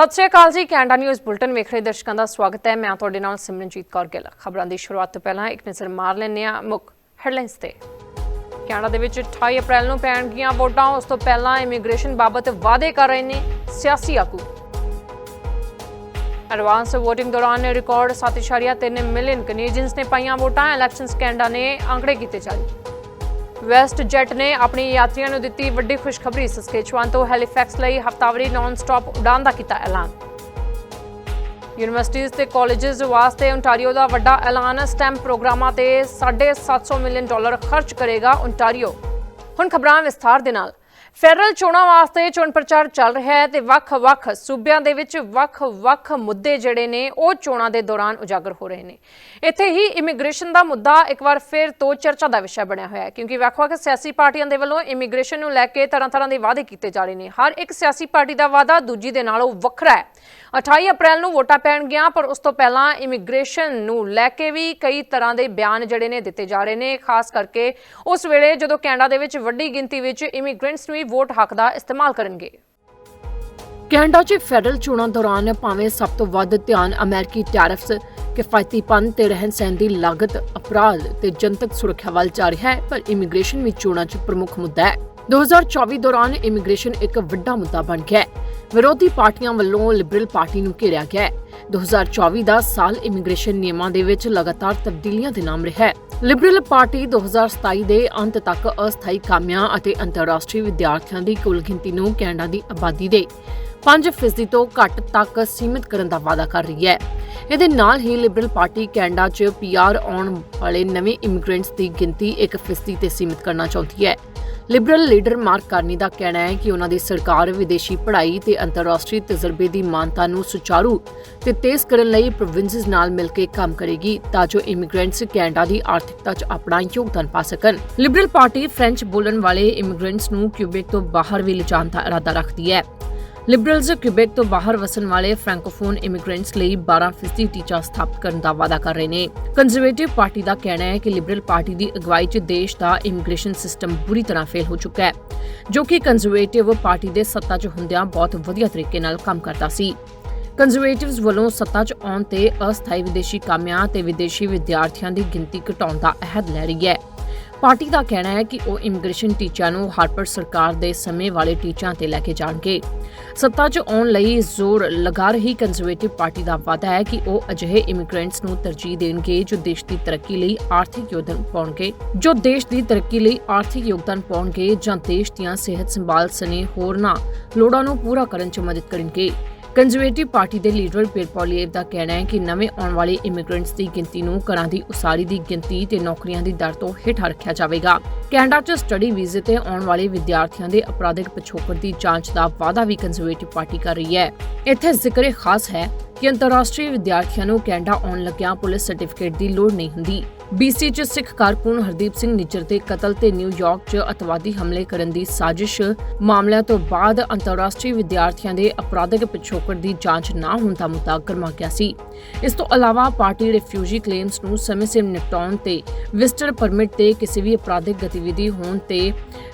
ਸਤਿ ਸ਼੍ਰੀ ਅਕਾਲ ਜੀ, Canada news bulletin ਵੇਖ ਰਹੇ ਦਰਸ਼ਕਾਂ ਦਾ ਸਵਾਗਤ ਹੈ। ਮੈਂ ਤੁਹਾਡੇ ਨਾਲ ਸਿਮਰਨਜੀਤ ਕੌਰ ਗਿੱਲ। ਖਬਰਾਂ ਦੀ ਸ਼ੁਰੂਆਤ ਤੋਂ ਪਹਿਲਾਂ ਇੱਕ ਨਜ਼ਰ ਮਾਰ ਲੈਂਦੇ ਹਾਂ ਮੁੱਖ ਹੈਡਲਾਈਨਸ ਤੇ। ਕੈਨੇਡਾ ਦੇ ਵਿੱਚ 28 ਅਪ੍ਰੈਲ ਨੂੰ ਪੈਣਗੀਆਂ ਵੋਟਾਂ, ਉਸ ਤੋਂ ਪਹਿਲਾਂ ਇਮੀਗ੍ਰੇਸ਼ਨ ਬਾਬਤ ਵਾਅਦੇ ਕਰ ਰਹੇ ਨੇ ਸਿਆਸੀ ਆਗੂ। ਐਡਵਾਂਸ VOTING ਦੌਰਾਨ ਰਿਕਾਰਡ 7.3 ਮਿਲੀਅਨ ਕੈਨੇਡੀਅਨਸ ਨੇ ਪਾਈਆਂ ਵੋਟਾਂ। ਇਲੈਕਸ਼ਨਸ ਕੈਨੇਡਾ ਨੇ ਅੰਕੜੇ ਕੀਤੇ ਜਾਰੀ। ਵੈਸਟ ਜੈਟ ਨੇ ਆਪਣੀ ਯਾਤਰੀਆਂ ਨੂੰ ਦਿੱਤੀ ਵੱਡੀ ਖੁਸ਼ਖਬਰੀ। ਸਸਕੇਚੁਆਨ ਤੋਂ ਹੈਲੀਫੈਕਸ ਲਈ ਹਫ਼ਤਾਵਾਰੀ ਨਾਨ ਸਟਾਪ ਉਡਾਨ ਦਾ ਕੀਤਾ ਐਲਾਨ। ਯੂਨੀਵਰਸਿਟੀਜ਼ ਤੇ ਕਾਲਜਸ ਵਾਸਤੇ ਓਨਟਾਰੀਓ ਦਾ ਵੱਡਾ ਐਲਾਨ। ਸਟੈਮ ਪ੍ਰੋਗਰਾਮਾਂ ਤੇ 750 ਮਿਲੀਅਨ ਡਾਲਰ ਖਰਚ ਕਰੇਗਾ ਓਨਟਾਰੀਓ ਹੁਣ ਖਬਰਾਂ ਵਿਸਥਾਰ ਦੇ ਨਾਲ। ਫੈਡਰਲ ਚੋਣਾਂ ਵਾਸਤੇ ਚੋਣ ਪ੍ਰਚਾਰ ਚੱਲ ਰਿਹਾ ਹੈ ਤੇ ਵੱਖ-ਵੱਖ ਸੂਬਿਆਂ ਦੇ ਵਿੱਚ ਵੱਖ-ਵੱਖ ਮੁੱਦੇ ਜਿਹੜੇ ਨੇ ਉਹ ਚੋਣਾਂ ਦੇ ਦੌਰਾਨ ਉਜਾਗਰ ਹੋ ਰਹੇ ਨੇ। ਇੱਥੇ ਹੀ ਇਮੀਗ੍ਰੇਸ਼ਨ ਦਾ ਮੁੱਦਾ ਇੱਕ ਵਾਰ ਫਿਰ ਤੋਂ ਚਰਚਾ ਦਾ ਵਿਸ਼ਾ ਬਣਿਆ ਹੋਇਆ ਹੈ, ਕਿਉਂਕਿ ਵੱਖ-ਵੱਖ ਸਿਆਸੀ ਪਾਰਟੀਆਂ ਦੇ ਵੱਲੋਂ ਇਮੀਗ੍ਰੇਸ਼ਨ ਨੂੰ ਲੈ ਕੇ ਤਰ੍ਹਾਂ-ਤਰ੍ਹਾਂ ਦੇ ਵਾਅਦੇ ਕੀਤੇ ਜਾ ਰਹੇ ਨੇ। ਹਰ ਇੱਕ ਸਿਆਸੀ ਪਾਰਟੀ ਦਾ ਵਾਅਦਾ ਦੂਜੀ ਦੇ ਨਾਲੋਂ ਵੱਖਰਾ ਹੈ। 28 ਅਪ੍ਰੈਲ ਨੂੰ ਵੋਟਾਂ ਪੈਣਗੀਆਂ, ਪਰ ਉਸ ਤੋਂ ਪਹਿਲਾਂ ਇਮੀਗ੍ਰੇਸ਼ਨ ਨੂੰ ਲੈ ਕੇ ਵੀ ਕਈ ਤਰ੍ਹਾਂ ਦੇ ਬਿਆਨ ਜਿਹੜੇ ਨੇ ਦਿੱਤੇ ਜਾ ਰਹੇ ਨੇ, ਖਾਸ ਕਰਕੇ ਉਸ ਵੇਲੇ ਜਦੋਂ ਕੈਨੇਡਾ ਦੇ ਵਿੱਚ ਵੱਡੀ ਗਿਣਤੀ ਵਿੱਚ ਇਮੀਗ੍ਰੈਂਟਸ ਨੂੰ ਵੀ ਵੋਟ ਹੱਕ ਦਾ ਇਸਤੇਮਾਲ ਕਰਨਗੇ। ਕੈਨੇਡਾ 'ਚ ਫੈਡਰਲ ਚੋਣਾਂ ਦੌਰਾਨ ਭਾਵੇਂ ਸਭ ਤੋਂ ਵੱਧ ਧਿਆਨ ਅਮਰੀਕੀ ਟੈਰਿਫਸ, ਕਿਫਾਇਤੀਪਨ ਤੇ ਰਹਿਣ ਸਹਿਣ ਦੀ ਲਾਗਤ, ਅਪਰਾਧ ਤੇ ਜਨਤਕ ਸੁਰੱਖਿਆ ਵੱਲ ਜਾ ਰਿਹਾ ਹੈ, ਪਰ ਇਮੀਗ੍ਰੇਸ਼ਨ ਵੀ ਚੋਣਾਂ 'ਚ ਪ੍ਰਮੁੱਖ ਮੁੱਦਾ ਹੈ। 2024 ਦੌਰਾਨ ਇਮੀਗ੍ਰੇਸ਼ਨ ਇੱਕ ਵੱਡਾ ਮੁੱਦਾ ਬਣ ਗਿਆ ਹੈ। ਵਿਰੋਧੀ ਪਾਰਟੀਆਂ ਵੱਲੋਂ ਲਿਬਰਲ ਪਾਰਟੀ ਨੂੰ ਘੇਰਿਆ ਗਿਆ ਹੈ। 2024 ਦਾ ਸਾਲ ਇਮੀਗ੍ਰੇਸ਼ਨ ਨਿਯਮਾਂ ਦੇ ਵਿੱਚ ਲਗਾਤਾਰ ਤਬਦੀਲੀਆਂ ਦੇ ਨਾਮ ਰਿਹਾ ਹੈ। ਲਿਬਰਲ ਪਾਰਟੀ 2027 ਦੇ ਅੰਤ ਤੱਕ ਅਸਥਾਈ ਕਾਮਿਆਂ ਅਤੇ ਅੰਤਰਰਾਸ਼ਟਰੀ ਵਿਦਿਆਰਥੀਆਂ ਦੀ ਕੁੱਲ ਗਿਣਤੀ ਨੂੰ ਕੈਨੇਡਾ ਦੀ ਆਬਾਦੀ ਦੇ 5% ਤੋਂ ਘੱਟ ਤੱਕ ਸੀਮਿਤ ਕਰਨ ਦਾ ਵਾਅਦਾ ਕਰ ਰਹੀ ਹੈ। ਇਹਦੇ ਨਾਲ ਹੀ ਲਿਬਰਲ ਪਾਰਟੀ ਕੈਨੇਡਾ 'ਚ ਪੀਆਰ ਆਉਣ ਵਾਲੇ ਨਵੇਂ ਇਮੀਗ੍ਰੈਂਟਸ ਦੀ ਗਿਣਤੀ 1% ਤੇ ਸੀਮਿਤ ਕਰਨਾ ਚਾਹੁੰਦੀ ਹੈ। ਲਿਬਰਲ ਲੀਡਰ ਮਾਰਕ ਕਾਰਨੀ ਦਾ ਕਹਿਣਾ ਹੈ ਕਿ ਉਹਨਾਂ ਦੀ ਸਰਕਾਰ ਵਿਦੇਸ਼ੀ ਪੜ੍ਹਾਈ ਤੇ ਅੰਤਰਰਾਸ਼ਟਰੀ ਤਜਰਬੇ ਦੀ ਮਾਨਤਾ ਨੂੰ ਸੁਚਾਰੂ ਤੇ ਤੇਜ਼ ਕਰਨ ਲਈ ਪ੍ਰੋਵਿੰਸਸ ਨਾਲ ਮਿਲ ਕੇ ਕੰਮ ਕਰੇਗੀ ਤਾਂ ਜੋ ਇਮੀਗ੍ਰੈਂਟਸ ਕੈਨੇਡਾ ਦੀ ਆਰਥਿਕਤਾ 'ਚ ਆਪਣਾ ਯੋਗਦਾਨ ਪਾ ਸਕਣ। ਲਿਬਰਲ ਪਾਰਟੀ ਫ੍ਰੈਂਚ ਬੋਲਣ ਵਾਲੇ ਇਮੀਗ੍ਰੈਂਟਸ ਨੂੰ ਕਿਊਬੇਕ ਤੋਂ ਬਾਹਰ ਵੀ ਲਿਜਾਣ ਦਾ ਇਰਾਦਾ ਰੱਖਦੀ ਹੈ। ਲਿਬਰਲਜ਼ ਕਿਊਬੇਕ ਤੋਂ ਬਾਹਰ ਵਸਣ ਵਾਲੇ ਫ੍ਰੈਂਕੋਫੋਨ ਇਮੀਗ੍ਰੈਂਟਸ ਲਈ 12% ਟੀਚਾ ਸਥਾਪਿਤ ਕਰਨ ਦਾ ਵਾਅਦਾ ਕਰ ਰਹੇ ਨੇ। ਕੰਜ਼ਰਵੇਟਿਵ ਪਾਰਟੀ ਦਾ ਕਹਿਣਾ ਹੈ ਕਿ ਲਿਬਰਲ ਪਾਰਟੀ ਦੀ ਅਗਵਾਈ 'ਚ ਦੇਸ਼ ਦਾ ਇਮੀਗ੍ਰੇਸ਼ਨ ਸਿਸਟਮ ਬੁਰੀ ਤਰ੍ਹਾਂ ਫੇਲ ਹੋ ਚੁੱਕਾ ਹੈ, ਜੋ ਕਿ ਕੰਜ਼ਰਵੇਟਿਵ ਪਾਰਟੀ ਦੇ ਸੱਤਾ 'ਚ ਹੁੰਦਿਆਂ ਬਹੁਤ ਵਧੀਆ ਤਰੀਕੇ ਨਾਲ ਕੰਮ ਕਰਦਾ ਸੀ। ਕੰਜ਼ਰਵੇਟਿਵਸ ਵੱਲੋਂ ਸੱਤਾ 'ਚ ਆਉਣ ਤੇ ਅਸਥਾਈ ਵਿਦੇਸ਼ੀ ਕਾਮਿਆਂ ਤੇ ਵਿਦੇਸ਼ੀ ਵਿਦਿਆਰਥੀਆਂ ਦੀ ਗਿਣਤੀ ਘਟਾਉਣ ਦਾ ਅਹਿਦ ਲੈ ਰਹੀ ਹੈ। ਪਾਰਟੀ ਦਾ ਕਹਿਣਾ ਹੈ ਕਿ ਉਹ ਇਮੀਗ੍ਰੇਸ਼ਨ ਟੀਚਿਆਂ ਨੂੰ ਹਾਰਪਰ ਸਰਕਾਰ ਦੇ ਸਮੇਂ ਵਾਲੇ ਟੀਚਿਆਂ ਤੇ ਲੈ ਕੇ ਜਾਣਗੇ। ਸੱਤਾ 'ਚ ਆਉਣ ਲਈ ਜ਼ੋਰ ਲਗਾ ਰਹੀ ਕੰਜ਼ਰਵੇਟਿਵ ਪਾਰਟੀ ਦਾ ਵਾਅਦਾ ਹੈ ਕਿ ਉਹ ਅਜਿਹੇ ਇਮੀਗ੍ਰੈਂਟਸ ਨੂੰ ਤਰਜੀਹ ਦੇਣਗੇ ਜੋ ਦੇਸ਼ ਦੀ ਤਰੱਕੀ ਲਈ ਆਰਥਿਕ ਯੋਗਦਾਨ ਪਾਉਣਗੇ, ਜੋ ਦੇਸ਼ ਦੀ ਤਰੱਕੀ ਲਈ ਆਰਥਿਕ ਯੋਗਦਾਨ ਪਾਉਣਗੇ ਜਾਂ ਦੇਸ਼ ਦੀਆਂ ਸਿਹਤ ਸੰਭਾਲ ਸਣੇ ਹੋਰਨਾਂ ਲੋੜਾਂ ਨੂੰ ਪੂਰਾ ਕਰਨ 'ਚ ਮਦਦ ਕਰਨਗੇ। ਕੰਜ਼ਰਵੇਟਿਵ ਪਾਰਟੀ ਦੇ ਲੀਡਰ ਪੀਰ ਦਾ ਕਹਿਣਾ ਹੈ ਕਿ ਨਵੇਂ ਆਉਣ ਵਾਲੇ ਇਮੀਗ੍ਰੈਂਟਸ ਦੀ ਗਿਣਤੀ ਨੂੰ ਘਰਾਂ ਦੀ ਉਸਾਰੀ ਦੀ ਗਿਣਤੀ ਤੇ ਨੌਕਰੀਆਂ ਦੀ ਦਰ ਤੋਂ ਹੇਠਾਂ ਰੱਖਿਆ ਜਾਵੇਗਾ। ਕੈਨੇਡਾ 'ਚ ਸਟੱਡੀ ਵੀਜ਼ੇ ਤੇ ਆਉਣ ਵਾਲੇ ਵਿਦਿਆਰਥੀਆਂ ਦੇ ਅਪਰਾਧਿਕ ਪਿਛੋਕੜ ਦੀ ਜਾਂਚ ਦਾ ਵਾਅਦਾ ਵੀ ਕੰਜ਼ਰਵੇਟਿਵ ਪਾਰਟੀ ਕਰ ਰਹੀ ਹੈ। ਇੱਥੇ ਜ਼ਿਕਰ ਖਾਸ ਹੈ ਕਿ ਅੰਤਰਰਾਸ਼ਟਰੀ ਵਿਦਿਆਰਥੀਆਂ ਨੂੰ ਕੈਨੇਡਾ ਆਉਣ ਲੱਗਿਆਂ ਪੁਲਿਸ ਸਰਟੀਫਿਕੇਟ ਦੀ ਲੋੜ ਨਹੀਂ ਹੁੰਦੀ। BC 'ਚ ਸਿੱਖ ਕਾਰਕੁਨ ਹਰਦੀਪ ਸਿੰਘ ਨਿੱਜਰ ਦੇ ਕਤਲ ਤੇ ਨਿਊਯਾਰਕ 'ਚ ਅਤਵਾਦੀ ਹਮਲੇ ਕਰਨ ਦੀ ਸਾਜ਼ਿਸ਼, ਮਾਮਲਿਆਂ ਤੋਂ ਬਾਅਦ ਅੰਤਰਰਾਸ਼ਟਰੀ ਵਿਦਿਆਰਥੀਆਂ ਦੇ ਅਪਰਾਧਿਕ ਪਿਛੋਕੜ ਦੀ ਜਾਂਚ ਨਾ ਹੋਣ ਦਾ ਮੁੱਦਾ ਗਰਮਾ ਗਿਆ ਸੀ। ਇਸ ਤੋਂ ਇਲਾਵਾ ਪਾਰਟੀ ਰਿਫਿਊਜੀ ਕਲੇਮਸ ਨੂੰ ਸਮੇਂ ਸਿਰ ਨਿਪਟਾਉਣ ਤੇ ਵਿਜ਼ਟਰ ਪਰਮਿਟ ਤੇ ਕਿਸੇ ਵੀ ਅਪਰਾਧਿਕ ਗਤੀਵਿਧੀ ਹੋਣ ਤੇ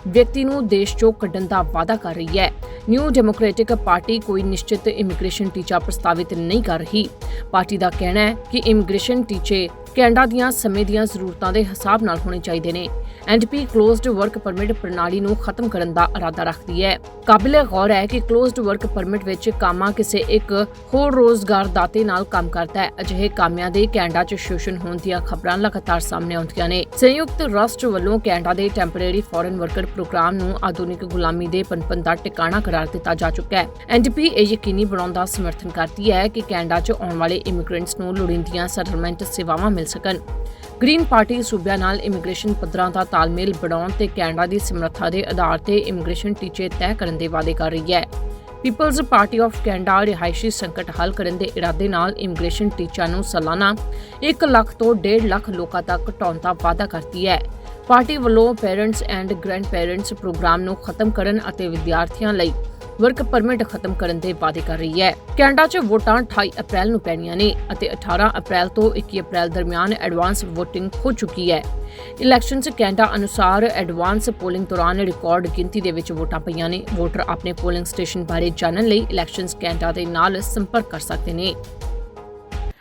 ਵਿਅਕਤੀ ਨੂੰ ਦੇਸ਼ 'ਚੋਂ ਕੱਢਣ ਦਾ ਵਾਅਦਾ ਕਰ ਰਹੀ ਹੈ। ਨਿਊ ਡੈਮੋਕ੍ਰੈਟਿਕ ਪਾਰਟੀ ਕੋਈ ਨਿਸ਼ਚਿਤ ਇਮੀਗ੍ਰੇਸ਼ਨ ਟੀਚਾ ਪ੍ਰਸਤਾਵਿਤ ਨਹੀਂ ਕਰ ਰਹੀ। ਪਾਰਟੀ ਦਾ ਕਹਿਣਾ ਹੈ ਕਿ ਇਮੀਗ੍ਰੇਸ਼ਨ ਟੀਚੇ ਕੈਨੇਡਾ ਦੀਆਂ ਸਮੇਂ ਦੀਆਂ ਜ਼ਰੂਰਤਾਂ ਦੇ ਹਿਸਾਬ ਨਾਲ ਹੋਣੇ ਚਾਹੀਦੇ ਨੇ। ਐਨਡੀਪੀ ਕਲੋਜ਼ਡ ਵਰਕ ਪਰਮਿਟ ਪ੍ਰਣਾਲੀ ਨੂੰ ਖਤਮ ਕਰਨ ਦਾ ਇਰਾਦਾ ਰੱਖਦੀ ਹੈ। ਕਾਬਿਲੇ ਗੌਰ ਹੈ ਕਿ ਕਲੋਜ਼ਡ ਵਰਕ ਪਰਮਿਟ ਵਿੱਚ ਕਾਮਾ ਕਿਸੇ ਇੱਕ ਹੋਰ ਰੋਜ਼ਗਾਰ ਦਾਤੇ ਨਾਲ ਕੰਮ ਕਰਦਾ ਹੈ। ਅਜਿਹੇ ਕਾਮਿਆਂ ਦੇ ਕੈਨੇਡਾ 'ਚ ਸ਼ੋਸ਼ਣ ਹੋਣ ਦੀਆਂ ਖਬਰਾਂ ਲਗਾਤਾਰ ਸਾਹਮਣੇ ਆਉਂਦੀਆਂ ਨੇ। ਸੰਯੁਕਤ ਰਾਸ਼ਟਰ ਵੱਲੋਂ ਕੈਨੇਡਾ ਦੇ ਟੈਂਪਰੇਰੀ ਫੋਰਨ ਵਰਕਰ ਪ੍ਰੋਗਰਾਮ ਨੂੰ ਆਧੁਨਿਕ ਗੁਲਾਮੀ ਦੇ ਪਨਪਨ ਦਾ ਟਿਕਾਣਾ ਕਰਾਰ ਦਿੱਤਾ ਜਾ ਚੁੱਕਾ ਹੈ। ਐਨਡੀਪੀ ਇਹ ਯਕੀਨੀ ਬਣਾਉਣ ਦਾ ਸਮਰਥਨ ਕਰਦੀ ਹੈ ਕਿ ਕੈਨੇਡਾ 'ਚ ਆਉਣ ਵਾਲੇ ਇਮੀਗ੍ਰੈਂਟਸ ਨੂੰ ਲੋੜੀਂਦੀਆਂ ਸੈਟਲਮੈਂਟ ਸੇਵਾਵਾਂ ਮਿਲ ਸਕਣ। ਗ੍ਰੀਨ ਪਾਰਟੀ ਸੂਬਿਆਂ ਨਾਲ ਇਮੀਗ੍ਰੇਸ਼ਨ ਪੱਧਰਾਂ ਦਾ ਤਾਲਮੇਲ ਬਣਾਉਣ ਤੇ ਕੈਨੇਡਾ ਦੀ ਸਮਰੱਥਾ ਦੇ ਆਧਾਰ ਤੇ ਇਮੀਗ੍ਰੇਸ਼ਨ ਟੀਚੇ ਤੈਅ ਕਰਨ ਦੇ ਵਾਅਦੇ ਕਰ ਰਹੀ ਹੈ। ਪੀਪਲਜ਼ ਪਾਰਟੀ ਆਫ ਕੈਨੇਡਾ ਰਿਹਾਇਸ਼ੀ ਸੰਕਟ ਹੱਲ ਕਰਨ ਦੇ ਇਰਾਦੇ ਨਾਲ ਇਮੀਗ੍ਰੇਸ਼ਨ ਟੀਚਾ ਨੂੰ ਸਾਲਾਨਾ 1 ਲੱਖ ਤੋਂ 1.5 ਲੱਖ ਲੋਕਾਂ ਤੱਕ ਘਟਾਉਣ ਦਾ ਵਾਅਦਾ ਕਰਦੀ ਹੈ। ਪਾਰਟੀ ਵੱਲੋਂ parents and grandparents program ਨੂੰ ਖਤਮ ਕਰਨ ਅਤੇ ਵਿਦਿਆਰਥੀਆਂ ਲਈ ਵਰਕ ਪਰਮਿਟ ਖਤਮ ਕਰਨ ਦੇ ਵਾਅਦੇ ਕਰ ਰਹੀ ਹੈ। ਕੈਨੇਡਾ 'ਚ ਵੋਟਾਂ 28 ਅਪ੍ਰੈਲ ਨੂੰ ਪੈਣੀਆਂ ਨੇ ਅਤੇ 18 ਅਪ੍ਰੈਲ ਤੋਂ 21 ਅਪ੍ਰੈਲ ਦਰਮਿਆਨ ਐਡਵਾਂਸ ਵੋਟਿੰਗ ਹੋ ਚੁੱਕੀ ਹੈ। ਇਲੈਕਸ਼ਨ 'ਚ ਕੈਨੇਡਾ ਅਨੁਸਾਰ ਐਡਵਾਂਸ ਪੋਲਿੰਗ ਦੌਰਾਨ ਰਿਕਾਰਡ ਗਿਣਤੀ ਦੇ ਵਿੱਚ ਵੋਟਾਂ ਪਈਆਂ ਨੇ। ਵੋਟਰ ਆਪਣੇ ਪੋਲਿੰਗ ਸਟੇਸ਼ਨ ਬਾਰੇ ਜਾਣਨ ਲਈ ਇਲੈਕਸ਼ਨਸ ਕੈਨੇਡਾ ਦੇ ਨਾਲ ਸੰਪਰਕ ਕਰ ਸਕਦੇ ਨੇ।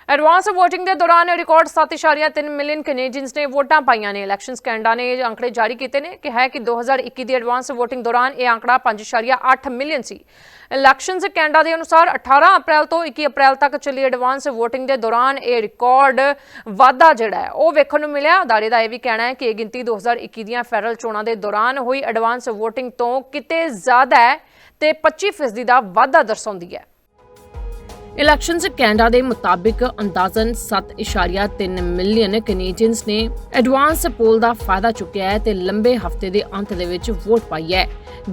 ਐਡਵਾਂਸ VOTING ਦੇ ਦੌਰਾਨ ਰਿਕਾਰਡ 7.3 ਮਿਲੀਅਨ ਕੈਨੇਡੀਅਨਸ ਨੇ ਵੋਟਾਂ ਪਾਈਆਂ ਨੇ। ਇਲੈਕਸ਼ਨ ਕੈਨੇਡਾ ਨੇ ਇਹ ਅੰਕੜੇ ਜਾਰੀ ਕੀਤੇ ਨੇ ਕਿ ਹੈ ਕਿ 2021 ਦੀ ਐਡਵਾਂਸ VOTING ਦੌਰਾਨ ਇਹ ਅੰਕੜਾ 5.8 ਮਿਲੀਅਨ ਸੀ। ਇਲੈਕਸ਼ਨਸ ਕੈਨੇਡਾ ਦੇ ਅਨੁਸਾਰ 18 ਅਪ੍ਰੈਲ ਤੋਂ 21 ਅਪ੍ਰੈਲ ਤੱਕ ਚੱਲੀ ਐਡਵਾਂਸ VOTING ਦੇ ਦੌਰਾਨ ਇਹ ਰਿਕਾਰਡ ਵਾਧਾ ਜਿਹੜਾ ਹੈ, ਉਹ ਵੇਖਣ ਨੂੰ ਮਿਲਿਆ। ਅਦਾਰੇ ਦਾ ਇਹ ਵੀ ਕਹਿਣਾ ਹੈ ਕਿ ਇਹ ਗਿਣਤੀ 2021 ਦੀਆਂ ਫੈਡਰਲ ਚੋਣਾਂ ਦੇ ਦੌਰਾਨ ਹੋਈ ਐਡਵਾਂਸ VOTING ਤੋਂ ਕਿਤੇ ਜ਼ਿਆਦਾ ਹੈ ਤੇ 25% ਦਾ ਵਾਧਾ ਦਰਸਾਉਂਦੀ ਹੈ। ਇਲੈਕਸ਼ਨਸ ਕੈਨੇਡਾ ਦੇ ਮੁਤਾਬਿਕ ਅੰਦਾਜ਼ਨ 7.3 ਮਿਲੀਅਨ ਕੈਨੇਡੀਅਨਸ ਨੇ ਐਡਵਾਂਸ ਪੋਲ ਦਾ ਫਾਇਦਾ ਚੁੱਕਿਆ ਹੈ ਤੇ ਲੰਬੇ ਹਫ਼ਤੇ ਦੇ ਅੰਤ ਦੇ ਵਿੱਚ ਵੋਟ ਪਾਈ ਹੈ।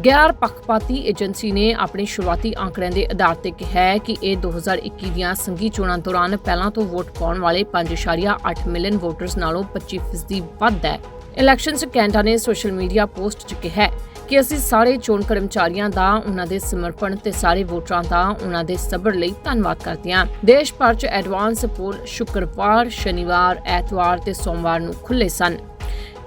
ਗੈਰ ਪੱਖਪਾਤੀ ਏਜੰਸੀ ਨੇ ਆਪਣੇ ਸ਼ੁਰੂਆਤੀ ਅੰਕੜਿਆਂ ਦੇ ਆਧਾਰ ਤੇ ਕਿਹਾ ਹੈ ਕਿ ਇਹ 2021 ਦੀਆਂ ਸੰਘੀ ਚੋਣਾਂ ਦੌਰਾਨ ਪਹਿਲਾਂ ਤੋਂ ਵੋਟ ਪਾਉਣ ਵਾਲੇ 5.8 ਮਿਲੀਅਨ ਵੋਟਰਸ ਨਾਲੋਂ 25% ਵੱਧ ਹੈ। ਇਲੈਕਸ਼ਨਸ ਕੈਨੇਡਾ ਨੇ ਸੋਸ਼ਲ ਮੀਡੀਆ ਪੋਸਟ 'ਚ ਕਿਹਾ ਹੈ ਕਿ ਅਸੀਂ ਸਾਰੇ ਚੋਣ ਕਰਮਚਾਰੀਆਂ ਦਾ, ਉਹਨਾਂ ਦੇ ਸਮਰਪਣ ਤੇ ਸਾਰੇ ਵੋਟਰਾਂ ਦਾ, ਉਹਨਾਂ ਦੇ ਸਬਰ ਲਈ ਧੰਨਵਾਦ ਕਰਦੇ ਹਾਂ। ਦੇਸ਼ ਭਰ 'ਚ ਐਡਵਾਂਸ ਪੋਲ ਸ਼ੁੱਕਰਵਾਰ, ਸ਼ਨੀਵਾਰ, ਐਤਵਾਰ ਤੇ ਸੋਮਵਾਰ ਨੂੰ ਖੁੱਲੇ ਸਨ।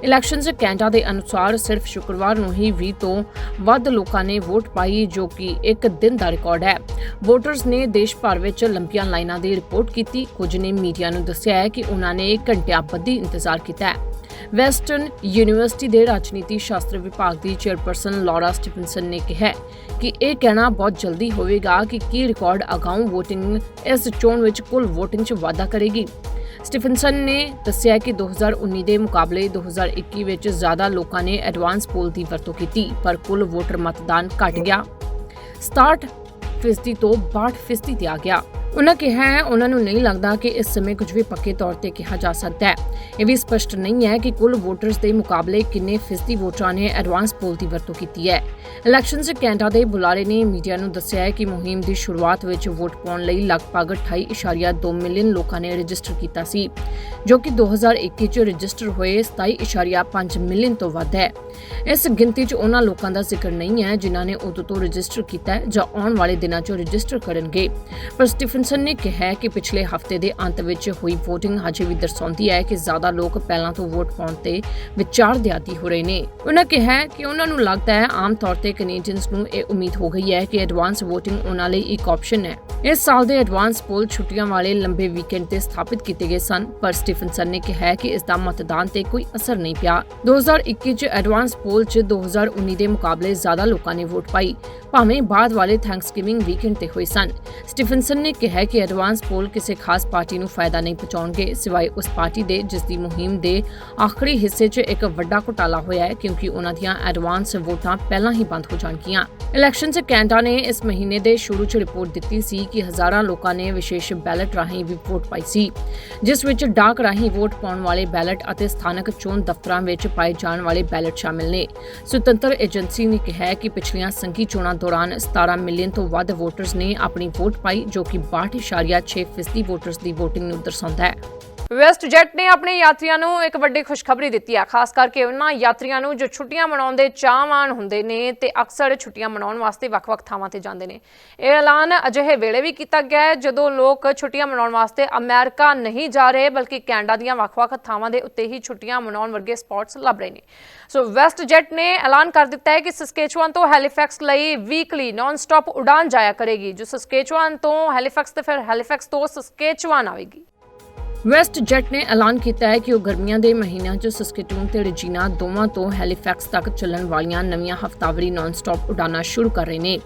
ਇਲੈਕਸ਼ਨਸ ਕੈਨੇਡਾ ਦੇ ਅਨੁਸਾਰ ਸਿਰਫ ਸ਼ੁੱਕਰਵਾਰ ਨੂੰ ਹੀ 20 ਤੋਂ ਵੱਧ ਲੋਕਾਂ ਨੇ ਵੋਟ ਪਾਈ, ਜੋ ਕਿ ਇੱਕ ਦਿਨ ਦਾ ਰਿਕਾਰਡ ਹੈ। ਵੋਟਰਸ ਨੇ ਦੇਸ਼ ਭਰ ਵਿੱਚ ਲੰਬੀਆਂ ਲਾਈਨਾਂ ਦੀ ਰਿਪੋਰਟ ਕੀਤੀ। ਕੁਝ ਨੇ ਮੀਡੀਆ ਨੂੰ ਦੱਸਿਆ ਹੈ ਕਿ ਉਹਨਾਂ ਨੇ ਘੰਟਿਆਂ ਬੱਧੀ ਇੰਤਜ਼ਾਰ ਕੀਤਾ ਹੈ। ਵੈਸਟਰਨ ਯੂਨੀਵਰਸਿਟੀ ਦੇ ਰਾਜਨੀਤੀ ਸ਼ਾਸਤਰ ਵਿਭਾਗ ਦੀ ਚੇਅਰਪਰਸਨ ਲੌਰਾ ਸਟੀਫਨਸਨ ਨੇ ਕਿਹਾ ਕਿ ਇਹ ਕਹਿਣਾ ਬਹੁਤ ਜਲਦੀ ਹੋਵੇਗਾ ਕਿ ਕੀ ਰਿਕਾਰਡ ਅਗਾਊਂ VOTING ਇਸ ਚੋਣ ਵਿੱਚ ਕੁੱਲ VOTING 'ਚ ਵਾਧਾ ਕਰੇਗੀ। ਸਟੀਫਨਸਨ ਨੇ ਦੱਸਿਆ ਕਿ 2019 ਦੇ ਮੁਕਾਬਲੇ 2021 ਵਿੱਚ ਜ਼ਿਆਦਾ ਲੋਕਾਂ ਨੇ ਐਡਵਾਂਸ ਪੋਲ ਦੀ ਵਰਤੋਂ ਕੀਤੀ, ਪਰ ਕੁੱਲ ਵੋਟਰ ਮਤਦਾਨ ਘਟ ਗਿਆ। 67 ਫੀਸਦੀ ਤੋਂ 62 ਫੀਸਦੀ ਤੇ ਆ ਗਿਆ। ਉਹਨਾਂ ਕਿਹਾ ਹੈ ਉਹਨਾਂ ਨੂੰ ਨਹੀਂ ਲੱਗਦਾ ਕਿ ਇਸ ਸਮੇਂ ਕੁਝ ਵੀ ਪੱਕੇ ਤੌਰ ਤੇ ਕਿਹਾ ਜਾ ਸਕਦਾ ਹੈ। ਇਹ ਵੀ ਸਪਸ਼ਟ ਨਹੀਂ ਹੈ ਕਿ ਕੁੱਲ ਵੋਟਰਸ ਦੇ ਮੁਕਾਬਲੇ ਕਿੰਨੇ ਫੀਸਦੀ ਵੋਟਰਾਂ ਨੇ ਐਡਵਾਂਸ ਪੋਲ ਦੀ ਵਰਤੋਂ ਕੀਤੀ ਹੈ। ਇਲੈਕਸ਼ਨਸ ਕੈਨੇਡਾ ਦੇ ਬੁਲਾਰੇ ਨੇ ਮੀਡੀਆ ਨੂੰ ਦੱਸਿਆ ਹੈ ਕਿ ਮੁਹਿੰਮ ਦੀ ਸ਼ੁਰੂਆਤ ਵਿੱਚ ਵੋਟ ਪਾਉਣ ਲਈ ਲਗਭਗ 28.2 ਮਿਲੀਅਨ ਲੋਕਾਂ ਨੇ ਰਜਿਸਟਰ ਕੀਤਾ ਸੀ, ਜੋ ਕਿ 2021 ਚ ਰਜਿਸਟਰ ਹੋਏ 27.5 ਮਿਲੀਅਨ ਤੋਂ ਵੱਧ ਹੈ। ਇਸ ਗਿਣਤੀ 'ਚ ਉਹਨਾਂ ਲੋਕਾਂ ਦਾ ਜ਼ਿਕਰ ਨਹੀਂ ਹੈ ਜਿਨ੍ਹਾਂ ਨੇ ਉਦੋਂ ਤੋਂ ਰਜਿਸਟਰ ਕੀਤਾ ਜਾਂ ਆਉਣ ਵਾਲੇ ਦਿਨਾਂ 'ਚ ਰਜਿਸਟਰ ਕਰਨਗੇ। ਪਰ ਸਟੀਫਨਸਨ ਨੇ ਕਿਹਾ ਕਿ ਪਿਛਲੇ ਹਫ਼ਤੇ ਦੇ ਅੰਤ ਵਿੱਚ ਹੋਈ VOTING ਹਜੇ ਵੀ ਦਰਸਾਉਂਦੀ ਹੈ ਕਿ ਜ਼ਿਆਦਾ ਲੋਕ ਪਹਿਲਾਂ ਤੋਂ ਵੋਟ ਪਾਉਣ ਤੇ ਵਿਚਾਰ ਦੇ ਹੋ ਰਹੇ ਨੇ। ਉਹਨਾਂ ਕਿਹਾ ਕਿ ਉਹਨਾਂ ਨੂੰ ਲੱਗਦਾ ਹੈ ਆਮ ਤੌਰ ਤੇ ਕੈਨੇਡੀਅਨਸ ਨੂੰ ਇਹ ਉਮੀਦ ਹੋ ਗਈ ਹੈ ਕਿ ਐਡਵਾਂਸ VOTING ਉਹਨਾਂ ਲਈ ਇੱਕ ਆਪਸ਼ਨ ਹੈ। ਇਸ ਸਾਲ ਦੇ ਐਡਵਾਂਸ ਪੋਲ ਛੁੱਟੀਆਂ ਵਾਲੇ ਲੰਬੇ ਵੀਕਐਂਡ ਤੇ ਸਥਾਪਿਤ ਕੀਤੇ ਗਏ ਸਨ, ਪਰ ਸਟੀਫਨਸਨ ਨੇ ਕਿਹਾ ਕਿ ਇਸ ਦਾ ਮਤਦਾਨ ਤੇ ਕੋਈ ਅਸਰ ਨਹੀਂ ਪਿਆ। 2021 ਚ ਐਡਵਾਂਸ ਪੋਲ ਚ 2019 ਦੇ ਮੁਕਾਬਲੇ ਜ਼ਿਆਦਾ ਲੋਕਾਂ ਨੇ ਵੋਟ ਪਾਈ, ਭਾਵੇਂ ਬਾਅਦ ਵਾਲੇ ਥੈਂਕਸਗਿਵਿੰਗ ਵੀਕਐਂਡ ਤੇ ਹੋਏ ਸਨ। ਸਟੀਫਨਸਨ ਨੇ ਕਿਹਾ ਕਿ ਐਡਵਾਂਸ ਪੋਲ ਕਿਸੇ ਖਾਸ ਪਾਰਟੀ ਨੂੰ ਫਾਇਦਾ ਨਹੀਂ ਪਹੁੰਚਾਉਣਗੇ, ਸਿਵਾਏ ਉਸ ਪਾਰਟੀ ਦੇ, ਜਿਸ ਦੀ ਮੁਹਿੰਮ ਦੇ ਆਖਰੀ ਹਿੱਸੇ 'ਚ ਇੱਕ ਵੱਡਾ ਘੁਟਾਲਾ ਹੋਇਆ ਹੈ, ਕਿਉਂਕਿ ਉਹਨਾਂ ਦੀਆਂ ਐਡਵਾਂਸ ਵੋਟਾਂ ਪਹਿਲਾਂ ਹੀ ਬੰਦ ਹੋ ਜਾਣਗੀਆਂ। ਇਲੈਕਸ਼ਨ 'ਚ ਕੈਨੇਡਾ ਨੇ ਇਸ ਮਹੀਨੇ ਦੇ ਸ਼ੁਰੂ 'ਚ ਰਿਪੋਰਟ ਦਿੱਤੀ ਸੀ ਕਿ ਹਜ਼ਾਰਾਂ ਲੋਕਾਂ ਨੇ ਵਿਸ਼ੇਸ਼ ਬੈਲਟ ਰਾਹੀਂ ਵੀ ਵੋਟ ਪਾਈ ਸੀ, ਜਿਸ ਵਿੱਚ ਡਾਕ ਰਾਹੀਂ ਵੋਟ ਪਾਉਣ ਵਾਲੇ ਬੈਲਟ ਅਤੇ ਸਥਾਨਕ ਚੋਣ ਦਫ਼ਤਰਾਂ ਵਿੱਚ ਪਾਏ ਜਾਣ ਵਾਲੇ ਬੈਲਟ ਸ਼ਾਮਿਲ ਨੇ। ਸੁਤੰਤਰ ਏਜੰਸੀ ਨੇ ਕਿਹਾ ਕਿ ਪਿਛਲੀਆਂ ਸੰਘੀ ਚੋਣਾਂ ਦੌਰਾਨ 17 ਮਿਲੀਅਨ ਤੋਂ ਵੱਧ ਵੋਟਰਸ ਨੇ ਆਪਣੀ ਵੋਟ ਪਾਈ, ਜੋ ਕਿ 62.6 ਫੀਸਦੀ ਵੋਟਰਸ ਦੀ VOTING ਨੂੰ ਦਰਸਾਉਂਦਾ ਹੈ। ਵੈਸਟ ਜੈਟ ਨੇ ਆਪਣੇ ਯਾਤਰੀਆਂ ਨੂੰ ਇੱਕ ਵੱਡੀ ਖੁਸ਼ਖਬਰੀ ਦਿੱਤੀ ਹੈ ਖਾਸ ਕਰਕੇ ਉਹਨਾਂ ਯਾਤਰੀਆਂ ਨੂੰ ਜੋ ਛੁੱਟੀਆਂ ਮਨਾਉਣ ਦੇ ਚਾਹਵਾਨ ਹੁੰਦੇ ਨੇ ਤੇ ਅਕਸਰ ਛੁੱਟੀਆਂ ਮਨਾਉਣ ਵਾਸਤੇ ਵੱਖ-ਵੱਖ ਥਾਵਾਂ ਤੇ ਜਾਂਦੇ ਨੇ। ਇਹ ਐਲਾਨ ਅਜਿਹੇ ਵੇਲੇ ਵੀ ਕੀਤਾ ਗਿਆ ਹੈ ਜਦੋਂ ਲੋਕ ਛੁੱਟੀਆਂ ਮਨਾਉਣ ਵਾਸਤੇ ਅਮਰੀਕਾ ਨਹੀਂ ਜਾ ਰਹੇ, ਬਲਕਿ ਕੈਨੇਡਾ ਦੀਆਂ ਵੱਖ-ਵੱਖ ਥਾਵਾਂ ਦੇ ਉੱਤੇ ਹੀ ਛੁੱਟੀਆਂ ਮਨਾਉਣ ਵਰਗੇ ਸਪੌਟਸ ਲੱਭ ਰਹੇ ਨੇ। ਸੋ ਵੈਸਟ ਜੈਟ ਨੇ ਐਲਾਨ ਕਰ ਦਿੱਤਾ ਹੈ ਕਿ ਸਸਕੇਚੁਆਨ ਤੋਂ ਹੈਲੀਫੈਕਸ ਲਈ ਵੀਕਲੀ ਨਾਨ ਸਟਾਪ ਉਡਾਨ ਜਾਇਆ ਕਰੇਗੀ, ਜੋ ਸਸਕੇਚੁਆਨ ਤੋਂ ਹੈਲੀਫੈਕਸ ਤੇ ਫਿਰ ਹੈਲੀਫੈਕਸ ਤੋਂ ਸਸਕੇਚੁਆਨ ਆਵੇਗੀ। ਵੈਸਟ ਜੈਟ ਨੇ ਐਲਾਨ ਕੀਤਾ ਹੈ ਕਿ ਉਹ ਗਰਮੀਆਂ ਦੇ ਮਹੀਨਿਆਂ 'ਚ ਸਸਕੇਟੂਨ ਤੇ ਰਜੀਨਾ ਦੋਵਾਂ ਤੋਂ ਹੈਲੀਫੈਕਸ ਤੱਕ ਚੱਲਣ ਵਾਲੀਆਂ ਨਵੀਆਂ ਹਫ਼ਤਾਵਾਰੀ ਨਾਨ-ਸਟਾਪ ਉਡਾਨਾਂ ਸ਼ੁਰੂ ਕਰ ਰਹੇ ਨੇ।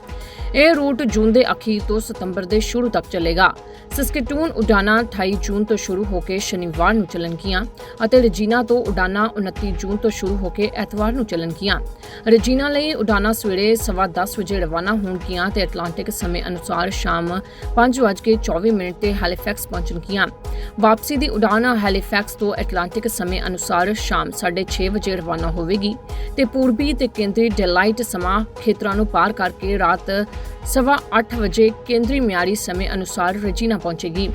ਇਹ ਰੂਟ ਜੂਨ ਦੇ ਅਖੀਰ ਤੋਂ ਸਤੰਬਰ ਦੇ ਸ਼ੁਰੂ ਤੱਕ ਚੱਲੇਗਾ। ਸਸਕੇਟੂਨ ਉਡਾਨਾਂ 28 ਜੂਨ ਤੋਂ ਸ਼ੁਰੂ ਹੋ ਕੇ ਸ਼ਨੀਵਾਰ ਨੂੰ ਚੱਲਣਗੀਆਂ ਅਤੇ ਰਜੀਨਾ ਤੋਂ ਉਡਾਨਾਂ 29 ਜੂਨ ਤੋਂ ਸ਼ੁਰੂ ਹੋ ਕੇ ਐਤਵਾਰ ਨੂੰ ਚੱਲਣਗੀਆਂ। ਰਜੀਨਾ ਲਈ ਉਡਾਨਾਂ ਸਵੇਰੇ 10:30 ਵਜੇ ਰਵਾਨਾ ਹੋਣਗੀਆਂ ਤੇ ਅਟਲਾਂਟਿਕ ਸਮੇਂ ਅਨੁਸਾਰ ਸ਼ਾਮ 5:24 ਮਿੰਟ ਤੇ ਹੈਲੀਫੈਕਸ ਪਹੁੰਚਣਗੀਆਂ। ਵਾਪਸੀ ਦੀ ਉਡਾਨ ਹੈਲੀਫੈਕਸ ਤੋਂ ਐਟਲਾਂਟਿਕ ਸਮੇਂ ਅਨੁਸਾਰ ਸ਼ਾਮ 6:30 ਵਜੇ ਰਵਾਨਾ ਹੋਵੇਗੀ ਤੇ ਪੂਰਬੀ ਤੇ ਕੇਂਦਰੀ ਡੇਲਾਈਟ ਸਮਾਂ ਖੇਤਰਾਂ ਨੂੰ ਪਾਰ ਕਰਕੇ ਰਾਤ ਸਵਾ 8 ਵਜੇ ਕੇਂਦਰੀ ਮਿਆਰੀ ਸਮੇਂ ਅਨੁਸਾਰ ਰਜੀਨਾ ਪਹੁੰਚੇਗੀ।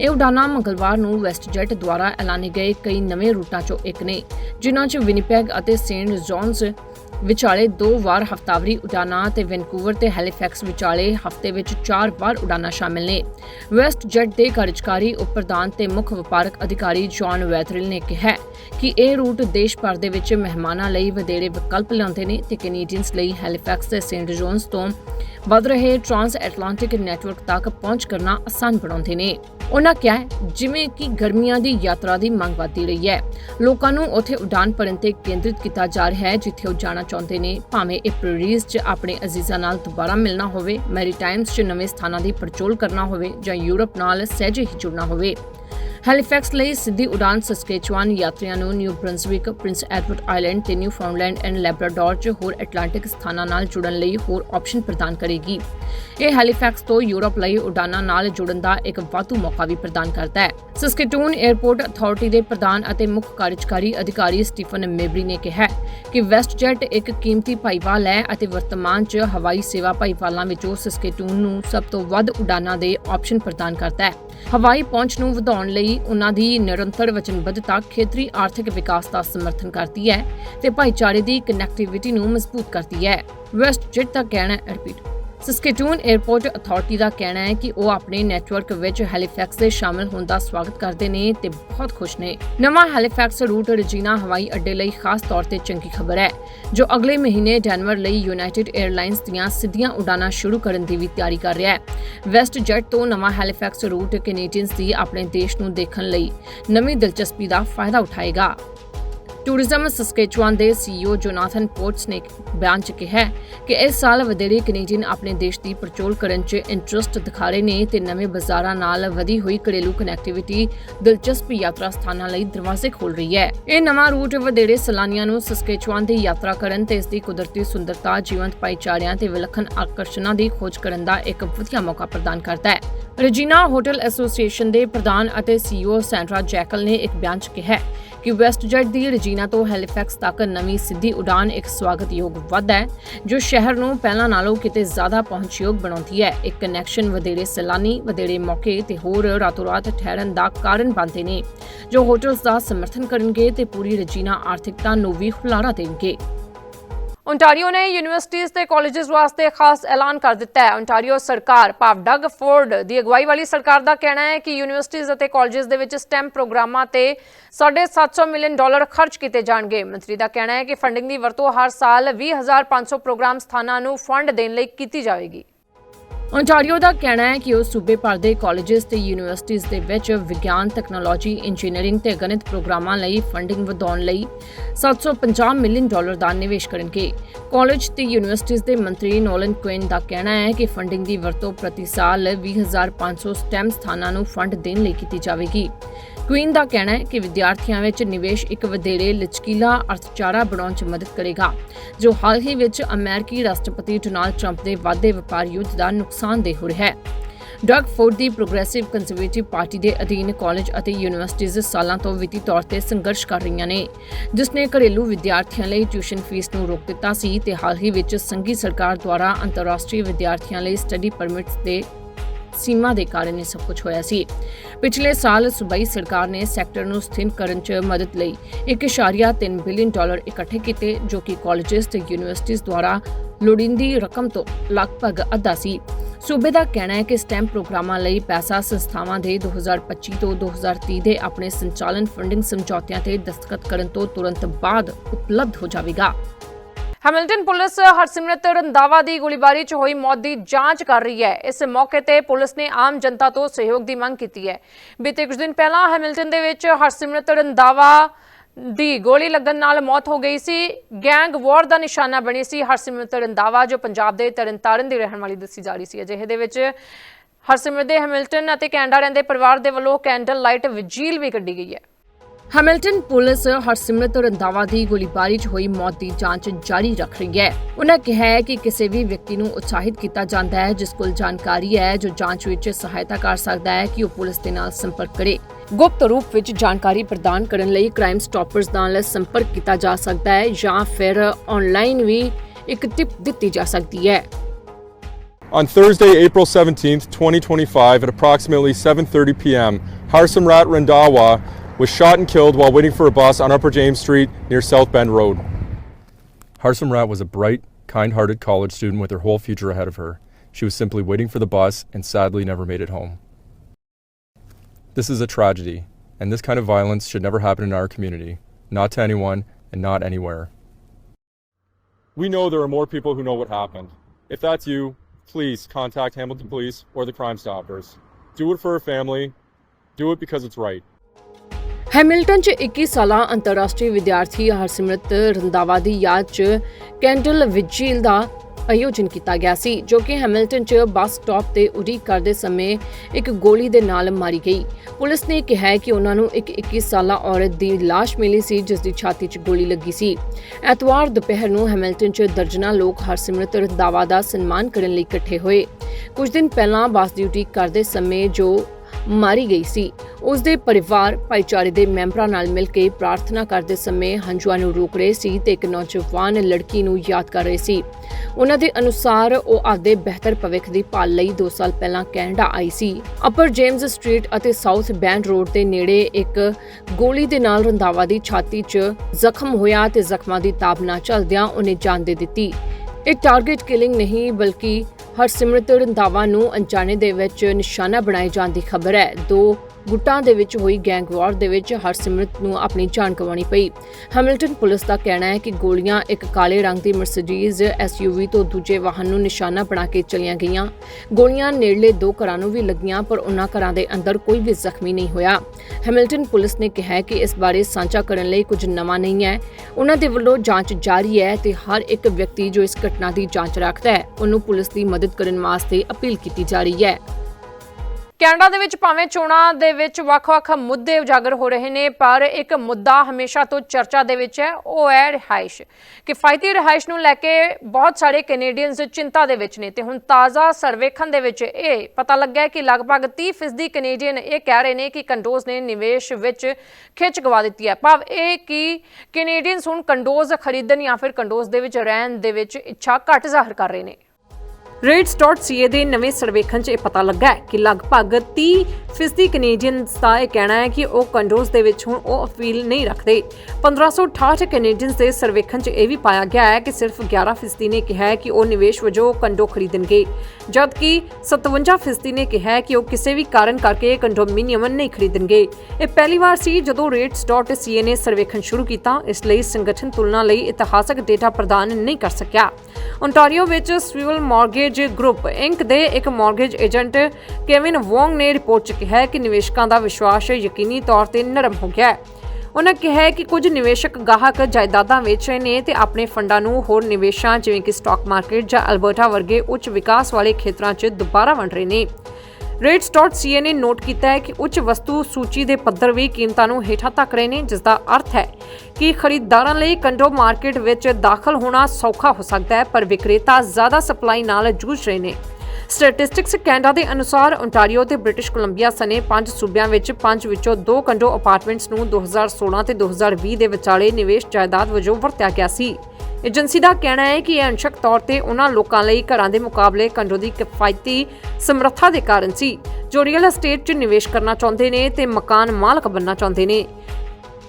ਇਹ ਉਡਾਨਾਂ ਮੰਗਲਵਾਰ ਨੂੰ ਵੈਸਟਜੈਟ ਦੁਆਰਾ ਐਲਾਨੇ ਗਏ ਕਈ ਨਵੇਂ ਰੂਟਾਂ ਚੋਂ ਇੱਕ ਨੇ, ਜਿਨ੍ਹਾਂ 'ਚ ਵਿਨੀਪੈਗ ਅਤੇ ਸੇਂਟ ਜੌਨਸ ਵਿਚਾਲੇ ਦੋ ਵਾਰ ਹਫ਼ਤਾਵਾਰੀ ਉਡਾਨਾਂ ਤੇ ਵੈਨਕੂਵਰ ਤੇ ਹੈਲੀਫੈਕਸ ਵਿਚਾਲੇ ਹਫ਼ਤੇ ਵਿੱਚ ਚਾਰ ਵਾਰ ਉਡਾਨਾਂ ਸ਼ਾਮਿਲ ਨੇ। ਵੈਸਟ ਜੈਟ ਦੇ ਕਾਰਜਕਾਰੀ ਉਪ ਪ੍ਰਧਾਨ ਤੇ ਮੁੱਖ ਵਪਾਰਕ ਅਧਿਕਾਰੀ ਜੌਨ ਵੈਥਰਿਲ ਨੇ ਕਿਹਾ ਕਿ ਇਹ ਰੂਟ ਦੇਸ਼ ਭਰ ਦੇ ਵਿੱਚ ਮਹਿਮਾਨਾਂ ਲਈ ਵਧੇਰੇ ਵਿਕਲਪ ਲਿਆਉਂਦੇ ਨੇ ਤੇ ਕੈਨੇਡੀਅਨਸ ਲਈ ਹੈਲੀਫੈਕਸ ਤੇ ਸੇਂਟ ਜੋਨਸ ਤੋਂ ਵੱਧ ਰਹੇ ਟ੍ਰਾਂਸ ਐਟਲਾਂਟਿਕ ਨੈਟਵਰਕ ਤੱਕ ਪਹੁੰਚ ਕਰਨਾ ਆਸਾਨ ਬਣਾਉਂਦੇ ਨੇ। ਉਹਨਾਂ ਕਿਹਾ ਜਿਵੇਂ ਕਿ ਗਰਮੀਆਂ ਦੀ ਯਾਤਰਾ ਦੀ ਮੰਗ ਵਧਦੀ ਰਹੀ ਹੈ। ਲੋਕਾਂ ਨੂੰ ਉਥੇ ਉਡਾਨ ਭਰਨ ਤੇ ਕੇਂਦਰਿਤ ਕੀਤਾ ਜਾ ਰਿਹਾ ਹੈ, ਜਿੱਥੇ ਉਹ ਜਾਣਾ ਚਾਹੁੰਦੇ ਨੇ। ਭਾਵੇਂ ਇਹ ਪ੍ਰੀਜ਼ 'ਚ ਆਪਣੇ ਅਜ਼ੀਜ਼ਾਂ ਨਾਲ ਦੁਬਾਰਾ ਮਿਲਣਾ ਹੋਵੇ ਮੈਰੀਟਾਈਮਸ 'ਚ ਨਵੇਂ ਸਥਾਨਾਂ ਦੀ ਪੜਚੋਲ ਕਰਨਾ ਹੋਵੇ ਜਾਂ ਯੂਰਪ ਨਾਲ ਸਹਿਜੇ ਹੀ ਜੁੜਨਾ ਹੋਵੇ। ਹੈਲੀਫੈਕਸ ਲਈ ਸਿੱਧੀ ਉਡਾਨ ਸਸਕੇਚੁਆਨ ਯਾਤਰੀਆਂ ਨੂੰ New Brunswick, Prince Edward Island ਤੇ ਨਿਊਫਾਊਂਡਲੈਂਡ ਐਂਡ ਲੈਬਰਾਡੋਰ 'ਚ ਹੋਰ ਐਟਲਾਂਟਿਕ ਸਥਾਨਾਂ ਨਾਲ ਜੁੜਨ ਲਈ ਹੋਰ ਆਪਸ਼ਨ ਪ੍ਰਦਾਨ ਕਰੇਗੀ। ਇਹ ਹੈਲੀਫੈਕਸ ਤੋਂ ਯੂਰਪ ਲਈ ਉਡਾਨਾਂ ਨਾਲ ਜੁੜਨ ਦਾ ਇੱਕ ਵਾਧੂ ਮੌਕਾ ਵੀ ਪ੍ਰਦਾਨ ਕਰਦਾ ਹੈ। ਸਸਕੇਟੂਨ 에ਅਰਪੋਰਟ ਅਥਾਰਟੀ ਦੇ ਪ੍ਰਧਾਨ ਅਤੇ ਮੁੱਖ ਕਾਰਜਕਾਰੀ ਅਧਿਕਾਰੀ ਸਟੀਫਨ ਮੇਬਰੀ ਨੇ ਕਿਹਾ ਕਿ ਵੈਸਟਜੈਟ ਇੱਕ ਕੀਮਤੀ ਭਾਈਵਾਲ ਹੈ ਅਤੇ ਵਰਤਮਾਨ 'ਚ ਹਵਾਈ ਸੇਵਾ ਭਾਈਵਾਲਾਂ ਵਿੱਚੋਂ ਸਸਕੇਟੂਨ ਨੂੰ ਸਭ ਤੋਂ ਵੱਧ ਉਡਾਨਾਂ ਦੇ ਆਪਸ਼ਨ ਪ੍ਰਦਾਨ ਕਰਦਾ ਹੈ। ਹਵਾਈ ਪਹੁੰਚ ਨੂੰ ਵਧਾਉਣ ਲਈ ਲਈ ਉਹਨਾਂ ਦੀ ਨਿਰੰਤਰ ਵਚਨਬੱਧਤਾ ਖੇਤਰੀ ਆਰਥਿਕ ਵਿਕਾਸ ਦਾ ਸਮਰਥਨ ਕਰਦੀ ਹੈ ਤੇ ਭਾਈਚਾਰੇ ਦੀ ਕਨੈਕਟੀਵਿਟੀ ਨੂੰ ਮਜ਼ਬੂਤ ਕਰਦੀ ਹੈ। ਵੈਸਟ ਵੈਸਟਜੈਟ ਦਾ ਕਹਿਣਾ ਹੈ, ਰਿਪੀਟ। ਸਸਕੇਟੂਨ 에ਅਰਪੋਰਟ ਅਥਾਰਟੀ ਦਾ ਕਹਿਣਾ ਹੈ ਕਿ ਉਹ ਆਪਣੇ ਨੈਟਵਰਕ ਵਿੱਚ ਹੈਲੀਫੈਕਸ ਦੇ ਸ਼ਾਮਲ ਹੋਣ ਦਾ ਸਵਾਗਤ ਕਰਦੇ ਨੇ ਤੇ ਬਹੁਤ ਖੁਸ਼ ਨੇ। ਨਵਾਂ ਹੈਲੀਫੈਕਸ ਰੂਟ ਰਜੀਨਾ ਹਵਾਈ ਅੱਡੇ ਲਈ ਖਾਸ ਤੌਰ ਤੇ ਚੰਗੀ ਖਬਰ ਹੈ, ਜੋ ਅਗਲੇ ਮਹੀਨੇ ਡੈਨਵਰ ਲਈ ਯੂਨਾਈਟਿਡ 에ਅਰਲਾਈਨਸ ਦੀਆਂ ਸਿੱਧੀਆਂ ਉਡਾਨਾਂ ਸ਼ੁਰੂ ਕਰਨ ਦੀ ਵੀ ਤਿਆਰੀ ਕਰ ਰਿਹਾ ਹੈ। ਵੈਸਟ ਜੈਟ ਤੋਂ ਨਵਾਂ ਹੈਲੀਫੈਕਸ ਰੂਟ ਕੈਨੇਡੀਅਨਸ ਦੀ ਆਪਣੇ ਦੇਸ਼ ਨੂੰ ਦੇਖਣ ਲਈ ਨਵੀਂ ਦਿਲਚਸਪੀ ਦਾ ਫਾਇਦਾ ਉਠਾਏਗਾ। ਟੂਰਿਜ਼ਮ ਸਸਕੇਚੁਆਨ ਦੇ ਸੀਈਓ ਜੋਨਾਥਨ ਪੋਰਟਸ ਨੇ ਬਿਆਨ 'ਚ ਕਿਹਾ ਕਿ ਇਸ ਸਾਲ ਵਧੇਰੇ ਕੈਨੇਡੀਅਨ ਆਪਣੇ ਦੇਸ਼ ਦੀ ਪਰਚੋਲ ਕਰਨ 'ਚ ਇੰਟਰਸਟ ਦਿਖਾ ਰਹੇ ਨੇ ਤੇ ਨਵੇਂ ਬਾਜ਼ਾਰਾਂ ਨਾਲ ਵਧੀ ਹੋਈ ਘਰੇਲੂ ਕਨੈਕਟੀਵਿਟੀ ਦਿਲਚਸਪ ਯਾਤਰਾ ਸਥਾਨਾਂ ਲਈ ਦਰਵਾਜ਼ੇ ਖੋਲ ਰਹੀ ਹੈ। ਇਹ ਨਵਾਂ ਰੂਟ ਵਧੇਰੇ ਸੈਲਾਨੀਆਂ ਨੂੰ ਸਸਕੇਚੁਆਨ ਦੀ ਯਾਤਰਾ ਕਰਨ ਤੇ ਇਸ ਦੀ ਕੁਦਰਤੀ ਸੁੰਦਰਤਾ, ਜੀਵੰਤ ਭਾਈਚਾਰਿਆਂ ਤੇ ਵਿਲੱਖਣ ਆਕਰਸ਼ਣਾਂ ਦੀ ਖੋਜ ਕਰਨ ਦਾ ਇੱਕ ਵਧੀਆ ਮੌਕਾ ਪ੍ਰਦਾਨ ਕਰਦਾ ਹੈ। ਰਜੀਨਾ ਹੋਟਲ ਐਸੋਸੀਏਸ਼ਨ ਦੇ ਪ੍ਰਧਾਨ ਅਤੇ ਸੀਈਓ ਸੈਂਡਰਾ ਜੈਕਲ ਨੇ ਇੱਕ ਬਿਆਨ 'ਚ ਕਿਹਾ ਕਿ ਵੈਸਟਜੈਟ ਦੀ ਰਜੀਨਾ ਤੋਂ ਹੈਲੀਫੈਕਸ ਤੱਕ ਨਵੀਂ ਸਿੱਧੀ ਉਡਾਨ ਇੱਕ ਸਵਾਗਤਯੋਗ ਵਾਧਾ ਹੈ, ਜੋ ਸ਼ਹਿਰ ਨੂੰ ਪਹਿਲਾਂ ਨਾਲੋਂ ਕਿਤੇ ਜ਼ਿਆਦਾ ਪਹੁੰਚਯੋਗ ਬਣਾਉਂਦੀ ਹੈ। ਇੱਕ ਕਨੈਕਸ਼ਨ ਵਧੇਰੇ ਸੈਲਾਨੀ, ਵਧੇਰੇ ਮੌਕੇ ਤੇ ਹੋਰ ਰਾਤੋਂ-ਰਾਤ ਠਹਿਰਨ ਦਾ ਕਾਰਨ ਬਣਦੇ ਨੇ, ਜੋ ਹੋਟਲਸ ਦਾ ਸਮਰਥਨ ਕਰਨਗੇ ਤੇ ਪੂਰੀ ਰਜੀਨਾ ਆਰਥਿਕਤਾ ਨੂੰ ਵੀ ਖੁਲਾਰਾ ਦੇਣਗੇ। ਓਨਟਾਰੀਓ ਨੇ ਯੂਨੀਵਰਸਿਟੀਜ਼ ਤੇ ਕਾਲਜਸ ਵਾਸਤੇ ਖਾਸ ਐਲਾਨ ਕਰ ਦਿੱਤਾ ਹੈ। ਓਨਟਾਰੀਓ ਸਰਕਾਰ ਭਾਵ ਡਗ ਫੋਰਡ ਦੀ ਅਗਵਾਈ ਵਾਲੀ ਸਰਕਾਰ ਦਾ ਕਹਿਣਾ ਹੈ ਕਿ ਯੂਨੀਵਰਸਿਟੀਜ਼ ਅਤੇ ਕਾਲਜਸ ਦੇ ਵਿੱਚ ਸਟੈਮ ਪ੍ਰੋਗਰਾਮਾਂ ਤੇ 750 ਮਿਲੀਅਨ ਡਾਲਰ ਖਰਚ ਕੀਤੇ ਜਾਣਗੇ। ਮੰਤਰੀ ਦਾ ਕਹਿਣਾ ਹੈ ਕਿ ਫੰਡਿੰਗ ਦੀ ਵਰਤੋਂ ਹਰ ਸਾਲ 20500 ਪ੍ਰੋਗਰਾਮ ਸਥਾਨਾਂ ਨੂੰ ਫੰਡ ਦੇਣ ਲਈ ਕੀਤੀ ਜਾਵੇਗੀ। ਓਨਟਾਰੀਓ ਦਾ ਕਹਿਣਾ ਹੈ ਕਿ ਉਹ ਸੂਬੇ ਭਰ ਦੇ ਕਾਲਜਸ ਤੇ ਯੂਨੀਵਰਸਿਟੀਜ਼ ਦੇ ਵਿੱਚ ਵਿਗਿਆਨ ਟੈਕਨੋਲੋਜੀ ਇੰਜੀਨੀਅਰਿੰਗ ਤੇ ਗਣਿਤ ਪ੍ਰੋਗਰਾਮਾਂ ਲਈ ਫੰਡਿੰਗ ਵਧਾਉਣ ਲਈ 750 ਮਿਲੀਅਨ ਡਾਲਰ ਦਾ ਨਿਵੇਸ਼ ਕਰਨਗੇ। ਕਾਲਜ ਤੇ ਯੂਨੀਵਰਸਿਟੀਜ਼ ਦੇ ਮੰਤਰੀ ਨੋਲਨ ਕੁਇਨ ਦਾ ਕਹਿਣਾ ਹੈ ਕਿ ਫੰਡਿੰਗ ਦੀ ਵਰਤੋਂ ਪ੍ਰਤੀ ਸਾਲ 20500 ਸਟੈਮ ਸਥਾਨਾਂ ਨੂੰ ਫੰਡ ਦੇਣ ਲਈ ਕੀਤੀ ਜਾਵੇਗੀ। ਕੁਈਨ ਦਾ ਕਹਿਣਾ ਹੈ ਕਿ ਵਿਦਿਆਰਥੀਆਂ ਵਿੱਚ ਨਿਵੇਸ਼ ਇੱਕ ਵਧੇਰੇ ਲਚਕੀਲਾ ਅਰਥਚਾਰਾ ਬਣਾਉਣ 'ਚ ਮਦਦ ਕਰੇਗਾ, ਜੋ ਹਾਲ ਹੀ ਵਿੱਚ ਅਮਰੀਕੀ ਰਾਸ਼ਟਰਪਤੀ ਡੋਨਾਲਡ ਟਰੰਪ ਦੇ ਵਾਧੇ ਵਪਾਰ ਯੁੱਧ ਦਾ ਨੁਕਸਾਨਦੇਹ ਹੋ ਰਿਹਾ ਹੈ। ਡਰਗ ਫੋਰਡ ਦੀ ਪ੍ਰੋਗਰੈਸਿਵ ਕੰਜ਼ਰਵੇਟਿਵ ਪਾਰਟੀ ਦੇ ਅਧੀਨ ਕਾਲਜ ਅਤੇ ਯੂਨੀਵਰਸਿਟੀਜ਼ ਸਾਲਾਂ ਤੋਂ ਵਿੱਤੀ ਤੌਰ ਤੇ ਸੰਘਰਸ਼ ਕਰ ਰਹੀਆਂ ਨੇ ਜਿਸ ਨੇ ਘਰੇਲੂ ਵਿਦਿਆਰਥੀਆਂ ਲਈ ਟਿਊਸ਼ਨ ਫੀਸ ਨੂੰ ਰੋਕ ਦਿੱਤਾ ਸੀ ਤੇ ਹਾਲ ਹੀ ਵਿੱਚ ਸੰਘੀ ਸਰਕਾਰ ਦੁਆਰਾ ਅੰਤਰਰਾਸ਼ਟਰੀ ਵਿਦਿਆਰਥੀਆਂ ਲਈ ਸਟੱਡੀ ਪਰਮਿਟਸ ਦੇ ਸੀਮਾ ਦੇ ਕਾਰਨ ਇਹ ਸਭ ਕੁਝ ਹੋਇਆ ਸੀ। ਪਿਛਲੇ ਸਾਲ ਸੂਬਾਈ ਸਰਕਾਰ ਨੇ ਸੈਕਟਰ ਨੂੰ ਸਥਿਰ ਕਰਨ 'ਚ ਮਦਦ ਲਈ 1.3 ਬਿਲੀਅਨ ਡਾਲਰ ਇਕੱਠੇ ਕੀਤੇ, ਜੋ ਕਿ ਕਾਲਜਸ ਤੇ ਯੂਨੀਵਰਸਿਟੀਜ਼ ਦੁਆਰਾ ਲੋੜੀਂਦੀ ਰਕਮ ਤੋਂ ਲਗਭਗ ਅੱਧਾ ਸੀ। ਸੂਬੇ ਦਾ ਕਹਿਣਾ ਹੈ ਕਿ ਸਟੈਮ ਪ੍ਰੋਗਰਾਮਾਂ ਲਈ ਪੈਸਾ ਸੰਸਥਾਵਾਂ ਦੇ 2025 ਤੋਂ 2030 ਦੇ ਆਪਣੇ ਸੰਚਾਲਨ ਫੰਡਿੰਗ ਸਮਝੌਤਿਆਂ ਤੇ ਦਸਤਖਤ ਕਰਨ ਤੋਂ ਤੁਰੰਤ ਬਾਅਦ ਉਪਲਬਧ ਹੋ ਜਾਵੇਗਾ। ਹੈਮਿਲਟਨ ਪੁਲਿਸ ਹਰਸਿਮਰਤ ਰੰਦਾਵਾ ਦੀ ਗੋਲੀਬਾਰੀ 'ਚ ਹੋਈ ਮੌਤ ਦੀ ਜਾਂਚ ਕਰ ਰਹੀ ਹੈ। ਇਸ ਮੌਕੇ ਤੇ ਪੁਲਿਸ ਨੇ ਆਮ ਜਨਤਾ ਤੋਂ ਸਹਿਯੋਗ ਦੀ ਮੰਗ ਕੀਤੀ ਹੈ। ਬੀਤੇ ਕੁਝ ਦਿਨ ਪਹਿਲਾਂ ਹੈਮਿਲਟਨ ਦੇ ਵਿੱਚ ਹਰਸਿਮਰਤ ਰੰਦਾਵਾ ਦੀ ਗੋਲੀ ਲੱਗਣ ਨਾਲ ਮੌਤ ਹੋ ਗਈ ਸੀ। ਗੈਂਗ ਵਾਰ ਦਾ ਨਿਸ਼ਾਨਾ ਬਣੀ ਸੀ ਹਰਸਿਮਰਤ ਰੰਦਾਵਾ, ਜੋ ਪੰਜਾਬ ਦੇ ਤਰਨਤਾਰਨ ਦੀ ਰਹਿਣ ਵਾਲੀ ਦੱਸੀ ਜਾ ਰਹੀ ਸੀ। ਅਜਿਹੇ ਦੇ ਵਿੱਚ ਹਰਸਿਮਰਤ ਦੇ ਹੈਮਿਲਟਨ ਅਤੇ ਕੈਨੇਡਾ ਰਹਿੰਦੇ ਪਰਿਵਾਰ ਦੇ ਵੱਲੋਂ ਕੈਂਡਲ ਲਾਈਟ ਵਿਜੀਲ ਵੀ ਕੱਢੀ ਗਈ ਹੈ। ਹੈਮਿਲਟਨ ਪੁਲਿਸ ਹਰਸਿਮਰਤ ਰੰਦਾਵਾ ਦੀ ਗੋਲੀਬਾਰੀ 'ਚ ਹੋਈ ਮੌਤ ਦੀ ਜਾਂਚ ਜਾਰੀ ਰੱਖ ਰਹੀ ਹੈ ਉਹਨਾਂ ਕਿਹਾ ਹੈ ਕਿ ਕਿਸੇ ਵੀ ਵਿਅਕਤੀ ਨੂੰ ਉਤਸ਼ਾਹਿਤ ਕੀਤਾ ਜਾਂਦਾ ਹੈ ਜਿਸ ਕੋਲ ਜਾਣਕਾਰੀ ਹੈ ਜੋ ਜਾਂਚ ਵਿੱਚ ਸਹਾਇਤਾ ਕਰ ਸਕਦਾ ਹੈ ਕਿ ਉਹ ਪੁਲਿਸ ਦੇ ਨਾਲ ਸੰਪਰਕ ਕਰੇ ਗੁਪਤ ਰੂਪ ਵਿੱਚ ਜਾਣਕਾਰੀ ਪ੍ਰਦਾਨ ਕਰਨ ਲਈ ਕ੍ਰਾਈਮ ਸਟਾਪਰਸ ਨਾਲ ਸੰਪਰਕ ਕੀਤਾ ਜਾ ਸਕਦਾ ਹੈ ਜਾਂ ਫਿਰ ਆਨਲਾਈਨ ਵੀ ਇੱਕ ਟਿਪ ਦਿੱਤੀ ਜਾ ਸਕਦੀ ਹੈ On Thursday, April 17th, 2025, at approximately 7:30 p.m., Harsimrat Randawa was shot and killed while waiting for a bus on Upper James Street near South Bend Road. Harsimrat was a bright, kind hearted college student with her whole future ahead of her. She was simply waiting for the bus and sadly never made it home. This is a tragedy, and this kind of violence should never happen in our community, not to anyone and not anywhere. We know there are more people who know what happened. If that's you, please contact Hamilton Police or the Crime Stoppers. Do it for her family. Do it because it's right. Hamilton 'ਚ 21 ਸਾਲਾ ਅੰਤਰਰਾਸ਼ਟਰੀ ਵਿਦਿਆਰਥੀ ਹਰਸਿਮਰਤ ਰੰਦਾਵਾ ਦੀ ਯਾਦ 'ਚ candle ਵਿਜੀਲ ਦਾ ਆਯੋਜਨ ਕੀਤਾ ਗਿਆ ਸੀ, ਜੋ ਕਿ ਹੈਮਿਲਟਨ 'ਚ ਬੱਸ ਸਟਾਪ ਤੇ ਉਡੀਕ ਕਰਦੇ ਸਮੇਂ ਇੱਕ ਗੋਲੀ ਦੇ ਨਾਲ ਮਾਰੀ ਗਈ। ਪੁਲਿਸ ਨੇ ਕਿਹਾ ਕਿ ਉਹਨਾਂ ਨੂੰ ਇੱਕ 21 ਸਾਲਾ ਔਰਤ ਦੀ ਲਾਸ਼ ਮਿਲੀ ਸੀ, ਜਿਸ ਦੀ ਛਾਤੀ 'ਚ ਗੋਲੀ ਲੱਗੀ ਸੀ। ਐਤਵਾਰ ਦੁਪਹਿਰ ਨੂੰ ਹੈਮਿਲਟਨ 'ਚ ਦਰਜਨਾਂ ਲੋਕ ਹਰਸਿਮਰਤ ਰੰਦਾਵਾ ਦਾ ਸਨਮਾਨ ਕਰਨ ਲਈ ਇਕੱਠੇ ਹੋਏ। ਕੁਝ ਦਿਨ ਪਹਿਲਾਂ ਬੱਸ ਡਿਊਟੀ ਕਰਦੇ ਸਮੇਂ ਜੋ ਮਾਰੀ ਗਈ ਸੀ। ਉਸ ਦੇ ਪਰਿਵਾਰ, ਭਾਈਚਾਰੇ ਦੇ ਮੈਂਬਰਾਂ ਨਾਲ ਮਿਲ ਕੇ ਪ੍ਰਾਰਥਨਾ ਕਰਦੇ ਸਮੇਂ ਹੰਝੂਆਂ ਨੂੰ ਰੋਕ ਰਹੇ ਸੀ ਤੇ ਇੱਕ ਨੌਜਵਾਨ ਲੜਕੀ ਨੂੰ ਯਾਦ ਕਰ ਰਹੇ ਸੀ। ਉਹਨਾਂ ਦੇ ਅਨੁਸਾਰ ਉਹ ਆਪਦੇ ਬਿਹਤਰ ਭਵਿੱਖ ਦੀ ਭਾਲ ਲਈ 2 ਸਾਲ ਪਹਿਲਾਂ ਕੈਨੇਡਾ ਆਈ ਸੀ। ਅਪਰ ਜੇਮਸ ਸਟਰੀਟ ਅਤੇ ਸਾਊਥ ਬੈਂਡ ਰੋਡ ਦੇ ਨੇੜੇ ਇੱਕ ਗੋਲੀ ਦੇ ਨਾਲ ਰੰਧਾਵਾ ਦੀ ਛਾਤੀ 'ਚ ਜ਼ਖਮ ਹੋਇਆ ਤੇ ਜ਼ਖਮਾਂ ਦੀ ਤਾਬ ਨਾ ਚੱਲਦਿਆਂ ਉਹਨੇ ਜਾਨ ਦੇ ਦਿੱਤੀ। ਇਹ ਟਾਰਗੇਟ ਕਿਲਿੰਗ ਨਹੀਂ, ਬਲਕਿ ਹਰਸਿਮਰਤ ਰੰਧਾਵਾ ਨੂੰ ਅਣਜਾਣੇ ਦੇ ਵਿੱਚ ਨਿਸ਼ਾਨਾ ਬਣਾਏ ਜਾਣ ਦੀ ਖਬਰ ਹੈ। ਦੋ ਗੁੱਟਾਂ ਦੇ ਵਿੱਚ ਹੋਈ ਗੈਂਗ ਵਾਰ ਦੇ ਵਿੱਚ ਹਰਸਿਮਰਤ ਨੂੰ ਆਪਣੀ ਜਾਨ ਗਵਾਉਣੀ ਪਈ। ਹੈਮਿਲਟਨ ਪੁਲਿਸ ਦਾ ਕਹਿਣਾ ਹੈ ਕਿ ਗੋਲੀਆਂ ਇੱਕ ਕਾਲੇ ਰੰਗ ਦੀ ਮਰਸੀਡੀਜ਼ ਐਸਯੂਵੀ ਤੋਂ ਦੂਜੇ ਵਾਹਨ ਨੂੰ ਨਿਸ਼ਾਨਾ ਬਣਾ ਕੇ ਚਲੀਆਂ ਗਈਆਂ। ਗੋਲੀਆਂ ਨੇੜਲੇ ਦੋ ਘਰਾਂ ਨੂੰ ਵੀ ਲੱਗੀਆਂ, ਪਰ ਉਹਨਾਂ ਘਰਾਂ ਦੇ ਅੰਦਰ ਕੋਈ ਵੀ ਜ਼ਖਮੀ ਨਹੀਂ ਹੋਇਆ। ਹੈਮਿਲਟਨ ਪੁਲਿਸ ਨੇ ਕਿਹਾ ਹੈ ਕਿ ਇਸ ਬਾਰੇ ਸਾਂਝਾ ਕਰਨ ਲਈ ਕੁਝ ਨਵਾਂ ਨਹੀਂ ਹੈ। ਉਹਨਾਂ ਦੇ ਵੱਲੋਂ ਜਾਂਚ ਜਾਰੀ ਹੈ ਤੇ ਹਰ ਇੱਕ ਵਿਅਕਤੀ ਜੋ ਇਸ ਘਟਨਾ ਦੀ ਜਾਂਚ ਰੱਖਦਾ ਹੈ, ਉਹਨੂੰ ਪੁਲਿਸ ਦੀ ਮਦਦ ਕਰਨ ਵਾਸਤੇ ਅਪੀਲ ਕੀਤੀ ਜਾ ਰਹੀ ਹੈ। ਕੈਨੇਡਾ ਦੇ ਵਿੱਚ ਭਾਵੇਂ ਚੋਣਾਂ ਦੇ ਵਿੱਚ ਵੱਖ-ਵੱਖ ਮੁੱਦੇ ਉਜਾਗਰ ਹੋ ਰਹੇ ਨੇ, ਪਰ ਇੱਕ ਮੁੱਦਾ ਹਮੇਸ਼ਾ ਤੋਂ ਚਰਚਾ ਦੇ ਵਿੱਚ ਹੈ, ਉਹ ਹੈ ਰਿਹਾਇਸ਼। ਕਿਫਾਇਤੀ ਰਿਹਾਇਸ਼ ਨੂੰ ਲੈ ਕੇ ਬਹੁਤ ਸਾਰੇ ਕੈਨੇਡੀਅਨਸ ਚਿੰਤਾ ਦੇ ਵਿੱਚ ਨੇ ਤੇ ਹੁਣ ਤਾਜ਼ਾ ਸਰਵੇਖਣ ਦੇ ਵਿੱਚ ਇਹ ਪਤਾ ਲੱਗਾ ਹੈ ਕਿ ਲਗਭਗ 30% ਕੈਨੇਡੀਅਨ ਇਹ ਕਹਿ ਰਹੇ ਨੇ ਕਿ ਕੰਡੋਜ਼ ਨੇ ਨਿਵੇਸ਼ ਵਿੱਚ ਖਿੱਚ ਗਵਾ ਦਿੱਤੀ ਹੈ। ਭਾਵ ਇਹ ਕਿ ਕੈਨੇਡੀਅਨਸ ਹੁਣ ਕੰਡੋਜ਼ ਖਰੀਦਣ ਜਾਂ ਫਿਰ ਕੰਡੋਜ਼ ਦੇ ਵਿੱਚ ਰਹਿਣ ਦੇ ਵਿੱਚ ਇੱਛਾ ਘੱਟ ਜ਼ਾਹਰ ਕਰ ਰਹੇ ਨੇ। rates.ca ਦੇ ਨਵੇਂ ਸਰਵੇਖਣ 'ਚ ਇਹ ਪਤਾ ਲੱਗਾ ਹੈ ਕਿ ਲਗਭਗ 30% ਕੈਨੇਡੀਅਨਸ ਦਾ ਇਹ ਕਹਿਣਾ ਹੈ ਕਿ ਉਹ ਕੰਡੋਜ਼ ਦੇ ਵਿੱਚ ਹੁਣ ਉਹ ਅਪੀਲ ਨਹੀਂ ਰੱਖਦੇ। 1568 ਕੈਨੇਡੀਅਨਸ ਦੇ ਸਰਵੇਖਣ 'ਚ ਇਹ ਵੀ ਪਾਇਆ ਗਿਆ ਹੈ ਕਿ ਸਿਰਫ 11% ਨੇ ਕਿਹਾ ਹੈ ਕਿ ਉਹ ਨਿਵੇਸ਼ ਵਜੋਂ ਕੰਡੋ ਖਰੀਦਣਗੇ। ਜਦਕਿ 57% ਨੇ ਕਿਹਾ ਹੈ ਕਿ ਉਹ ਕਿਸੇ ਵੀ ਕਾਰਨ ਕਰਕੇ ਕੰਡੋਮੀਨੀਅਮ ਨਹੀਂ ਖਰੀਦਣਗੇ। ਇਹ ਪਹਿਲੀ ਵਾਰ ਸੀ ਜਦੋਂ rates.ca ਨੇ ਸਰਵੇਖਣ ਸ਼ੁਰੂ ਕੀਤਾ। ਇਸ ਲਈ ਸੰਗਠਨ ਤੁਲਨਾ ਲਈ ਇਤਿਹਾਸਕ ਡੇਟਾ ਪ੍ਰਦਾਨ ਨਹੀਂ ਕਰ ਸਕਿਆ। ਓਨਟਾਰੀਓ ਵਿੱਚ ਸਵੀਵਲ ਮਾਰਗੇਜ ਗਰੁੱਪ ਇੰਕ ਦੇ ਇੱਕ ਮਾਰਗੇਜ ਏਜੰਟ ਕੇਵਿਨ ਵੋਂਗ ਨੇ ਰਿਪੋਰਟ 'ਚ ਕਿਹਾ ਹੈ ਕਿ ਨਿਵੇਸ਼ਕਾਂ ਦਾ ਵਿਸ਼ਵਾਸ ਯਕੀਨੀ ਤੌਰ ਤੇ ਨਰਮ ਹੋ ਗਿਆ ਹੈ। ਉਹਨਾਂ ਕਿਹਾ ਕਿ ਕੁਝ ਨਿਵੇਸ਼ਕ ਗਾਹਕ ਜਾਇਦਾਦਾਂ ਵੇਚ ਰਹੇ ਨੇ ਤੇ ਆਪਣੇ ਫੰਡਾਂ ਨੂੰ ਹੋਰ ਨਿਵੇਸ਼ਾਂ ਜਿਵੇਂ ਕਿ ਸਟਾਕ ਮਾਰਕੀਟ ਜਾਂ ਅਲਬਰਟਾ ਵਰਗੇ ਉੱਚ ਵਿਕਾਸ ਵਾਲੇ ਖੇਤਰਾਂ 'ਚ ਦੁਬਾਰਾ ਵੰਡ ਰਹੇ ਨੇ। rates.ca ਨੇ ਨੋਟ ਕੀਤਾ ਹੈ ਕਿ ਉੱਚ ਵਸਤੂ ਸੂਚੀ ਦੇ ਪੱਧਰ ਵੀ ਕੀਮਤਾਂ ਨੂੰ ਹੇਠਾਂ ਧੱਕ ਰਹੇ ਨੇ ਜਿਸ ਦਾ ਅਰਥ ਹੈ ਕਿ ਖਰੀਦਦਾਰਾਂ ਲਈ ਕੰਡੋ ਮਾਰਕੀਟ ਵਿੱਚ ਦਾਖਲ ਹੋਣਾ ਸੌਖਾ ਹੋ ਸਕਦਾ ਹੈ, ਪਰ ਵਿਕਰੇਤਾ ਜ਼ਿਆਦਾ ਸਪਲਾਈ ਨਾਲ ਜੂਝ ਰਹੇ ਨੇ। ਸਟੈਟਿਸਟਿਕਸ ਕੈਨੇਡਾ ਦੇ ਅਨੁਸਾਰ ਓਨਟਾਰੀਓ ਤੇ ਬ੍ਰਿਟਿਸ਼ ਕੋਲੰਬੀਆ ਸਨੇ ਪੰਜ ਸੂਬਿਆਂ ਵਿੱਚ ਪੰਜ ਵਿੱਚੋਂ ਦੋ ਕੰਡੋ ਅਪਾਰਟਮੈਂਟਸ ਨੂੰ 2016 ਤੇ 2020 ਦੇ ਵਿਚਾਲੇ ਨਿਵੇਸ਼ ਜਾਇਦਾਦ ਵਜੋਂ ਵਰਤਿਆ ਗਿਆ ਸੀ। ਏਜੰਸੀ ਦਾ ਕਹਿਣਾ ਹੈ ਕਿ ਇਹ ਅੰਸ਼ਕ ਤੌਰ ਤੇ ਉਹਨਾਂ ਲੋਕਾਂ ਲਈ ਘਰਾਂ ਦੇ ਮੁਕਾਬਲੇ ਕੰਡੋ ਦੀ ਕਿਫਾਇਤੀ ਸਮਰੱਥਾ ਦੇ ਕਾਰਨ ਸੀ। ਜੋ ਰੀਅਲ ਅਸਟੇਟ 'ਚ ਨਿਵੇਸ਼ ਕਰਨਾ ਚਾਹੁੰਦੇ ਨੇ ਤੇ ਮਕਾਨ ਮਾਲਕ ਬਣਨਾ ਚਾਹੁੰਦੇ ਨੇ।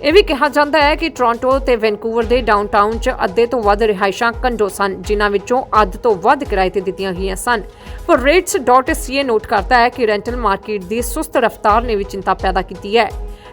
ਇਹ ਵੀ ਕਿਹਾ ਜਾਂਦਾ ਹੈ ਕਿ ਟੋਰਾਂਟੋ ਤੇ ਵੈਨਕੂਵਰ ਦੇ ਡਾਊਨਟਾਊਨ 'ਚ ਅੱਧੇ ਤੋਂ ਵੱਧ ਰਿਹਾਇਸ਼ਾਂ ਕੰਡੋ ਸਨ, ਜਿਨ੍ਹਾਂ ਵਿੱਚੋਂ ਅੱਧ ਤੋਂ ਵੱਧ ਕਿਰਾਏ ਤੇ ਦਿੱਤੀਆਂ ਗਈਆਂ ਸਨ। ਪਰ rates.ca ਨੋਟ ਕਰਦਾ ਹੈ ਕਿ ਰੈਂਟਲ ਮਾਰਕੀਟ ਦੀ ਸੁਸਤ ਰਫ਼ਤਾਰ ਨੇ ਵੀ ਚਿੰਤਾ ਪੈਦਾ ਕੀਤੀ ਹੈ।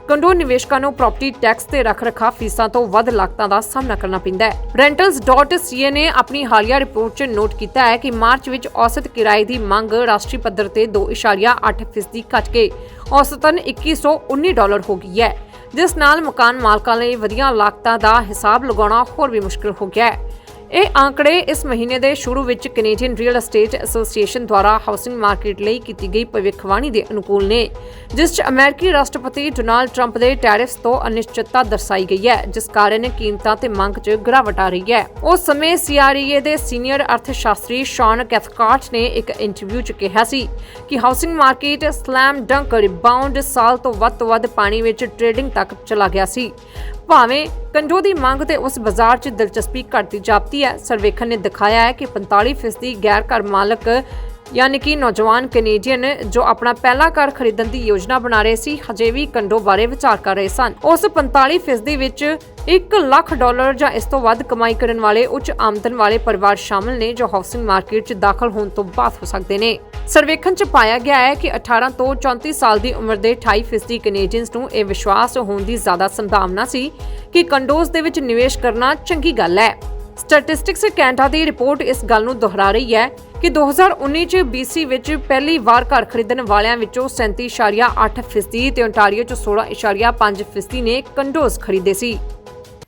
ਕੰਡੋ ਨਿਵੇਸ਼ਕਾਂ ਨੂੰ ਪ੍ਰਾਪਰਟੀ ਟੈਕਸ ਤੇ ਰੱਖ-ਰਖਾਅ ਫੀਸਾਂ ਤੋਂ ਵੱਧ ਲਾਗਤਾਂ ਦਾ ਸਾਹਮਣਾ ਕਰਨਾ ਪੈਂਦਾ ਹੈ। Rentals.ca ਨੇ ਆਪਣੀ ਹਾਲੀਆ ਰਿਪੋਰਟ 'ਚ ਨੋਟ ਕੀਤਾ ਹੈ ਕਿ ਮਾਰਚ ਵਿੱਚ ਔਸਤ ਕਿਰਾਏ ਦੀ ਮੰਗ ਰਾਸ਼ਟਰੀ ਪੱਧਰ ਤੇ 2.8% ਘਟ ਕੇ ਔਸਤਨ 2119 ਡਾਲਰ ਹੋ ਗਈ ਹੈ। ਜਿਸ ਨਾਲ ਮਕਾਨ ਮਾਲਕਾਂ ਲਈ ਵਧੀਆ ਲਾਗਤਾਂ ਦਾ ਹਿਸਾਬ ਲਗਾਉਣਾ ਹੋਰ ਵੀ ਮੁਸ਼ਕਲ ਹੋ ਗਿਆ ਹੈ। ਇਹ ਆંકੜੇ ਇਸ ਮਹੀਨੇ ਦੇ ਸ਼ੁਰੂ ਵਿੱਚ ਕੈਨੇਡੀਅਨ ਰੀਅਲ ਏਸਟੇਟ ਐਸੋਸੀਏਸ਼ਨ ਦੁਆਰਾ ਹਾਊਸਿੰਗ ਮਾਰਕੀਟ ਲਈ ਕੀਤੀ ਗਈ ਭਵਿੱਖਬਾਣੀ ਦੇ ਅਨੁਕੂਲ ਨੇ, ਜਿਸ 'ਚ ਅਮਰੀਕੀ ਰਾਸ਼ਟਰਪਤੀ ਡੋਨਾਲਡ ਟਰੰਪ ਦੇ ਟੈਰਿਫਸ ਤੋਂ ਅਨਿਸ਼ਚਿਤਤਾ ਦਰਸਾਈ ਗਈ ਹੈ, ਜਿਸ ਕਾਰਨ ਕੀਮਤਾਂ ਤੇ ਮੰਗ 'ਚ ਗਿਰਾਵਟ ਆ ਰਹੀ ਹੈ। ਉਸ ਸਮੇਂ ਸੀਆਰਈਏ ਦੇ ਸੀਨੀਅਰ ਅਰਥਸ਼ਾਸਤਰੀ ਸ਼ੌਨ ਕੈਥਕਾਰਟ ਨੇ ਇੱਕ ਇੰਟਰਵਿਊ 'ਚ ਕਿਹਾ ਸੀ ਕਿ housing market slam dunk rebound ਸਾਲ ਤੋਂ ਵੱਧ ਤੋਂ ਵੱਧ ਪਾਣੀ ਵਿੱਚ ਟ੍ਰੇਡਿੰਗ ਤੱਕ ਚਲਾ ਗਿਆ ਸੀ। ਭਾਵੇਂ ਕੰਜੋ ਦੀ ਮੰਗ ਤੇ ਉਸ ਬਾਜ਼ਾਰ 'ਚ ਦਿਲਚਸਪੀ ਘਟਦੀ ਜਾਪਦੀ ਹੈ, ਸਰਵੇਖਣ ਨੇ ਦਿਖਾਇਆ ਹੈ ਕਿ 45% ਗੈਰ ਘਰ ਮਾਲਕ ਯਾਨੀ ਕਿ ਨੌਜਵਾਨ ਕੈਨੇਡੀਅਨ ਜੋ ਆਪਣਾ ਪਹਿਲਾ ਘਰ ਖਰੀਦਣ ਦੀ ਯੋਜਨਾ ਬਣਾ ਰਹੇ ਸੀ, ਹਜੇ ਵੀ ਕੰਡੋ ਬਾਰੇ ਵਿਚਾਰ ਕਰ ਰਹੇ ਸਨ। ਉਸ 45% ਵਿੱਚ 1 ਲੱਖ ਡਾਲਰ ਜਾਂ ਇਸ ਤੋਂ ਵੱਧ ਕਮਾਈ ਕਰਨ ਵਾਲੇ ਉੱਚ ਆਮਦਨ ਵਾਲੇ ਪਰਿਵਾਰ ਸ਼ਾਮਲ ਨੇ, ਜੋ ਹਾਊਸਿੰਗ ਮਾਰਕੀਟ 'ਚ ਦਾਖਲ ਹੋਣ ਤੋਂ ਬਾਅਦ ਹੋ ਸਕਦੇ ਨੇ। ਸਰਵੇਖਣ 'ਚ ਪਾਇਆ ਗਿਆ ਹੈ ਕਿ 18 ਤੋਂ 34 ਸਾਲ ਦੀ ਉਮਰ ਦੇ 28% ਫੀਸਦੀ ਕੈਨੇਡੀਅਨਸ ਨੂੰ ਇਹ ਵਿਸ਼ਵਾਸ ਹੋਣ ਦੀ ਜ਼ਿਆਦਾ ਸੰਭਾਵਨਾ ਸੀ ਕਿ ਕੰਡੋਜ਼ ਦੇ ਵਿੱਚ ਨਿਵੇਸ਼ ਕਰਨਾ ਚੰਗੀ ਗੱਲ ਹੈ। ਸਟੈਟਿਸਟਿਕਸ ਕੈਨੇਡਾ ਦੀ ਰਿਪੋਰਟ ਇਸ ਗੱਲ ਨੂੰ ਦੁਹਰਾ ਰਹੀ ਹੈ ਕਿ 2019 ਚ BC ਵਿੱਚ ਪਹਿਲੀ ਵਾਰ ਘਰ ਖਰੀਦਣ ਵਾਲਿਆਂ ਵਿੱਚੋਂ 37.8% ਫੀਸਦੀ ਤੇ ਓਨਟਾਰੀਓ ਚ 16.5% ਫੀਸਦੀ ਨੇ ਕੰਡੋਜ਼ ਖਰੀਦੇ ਸੀ।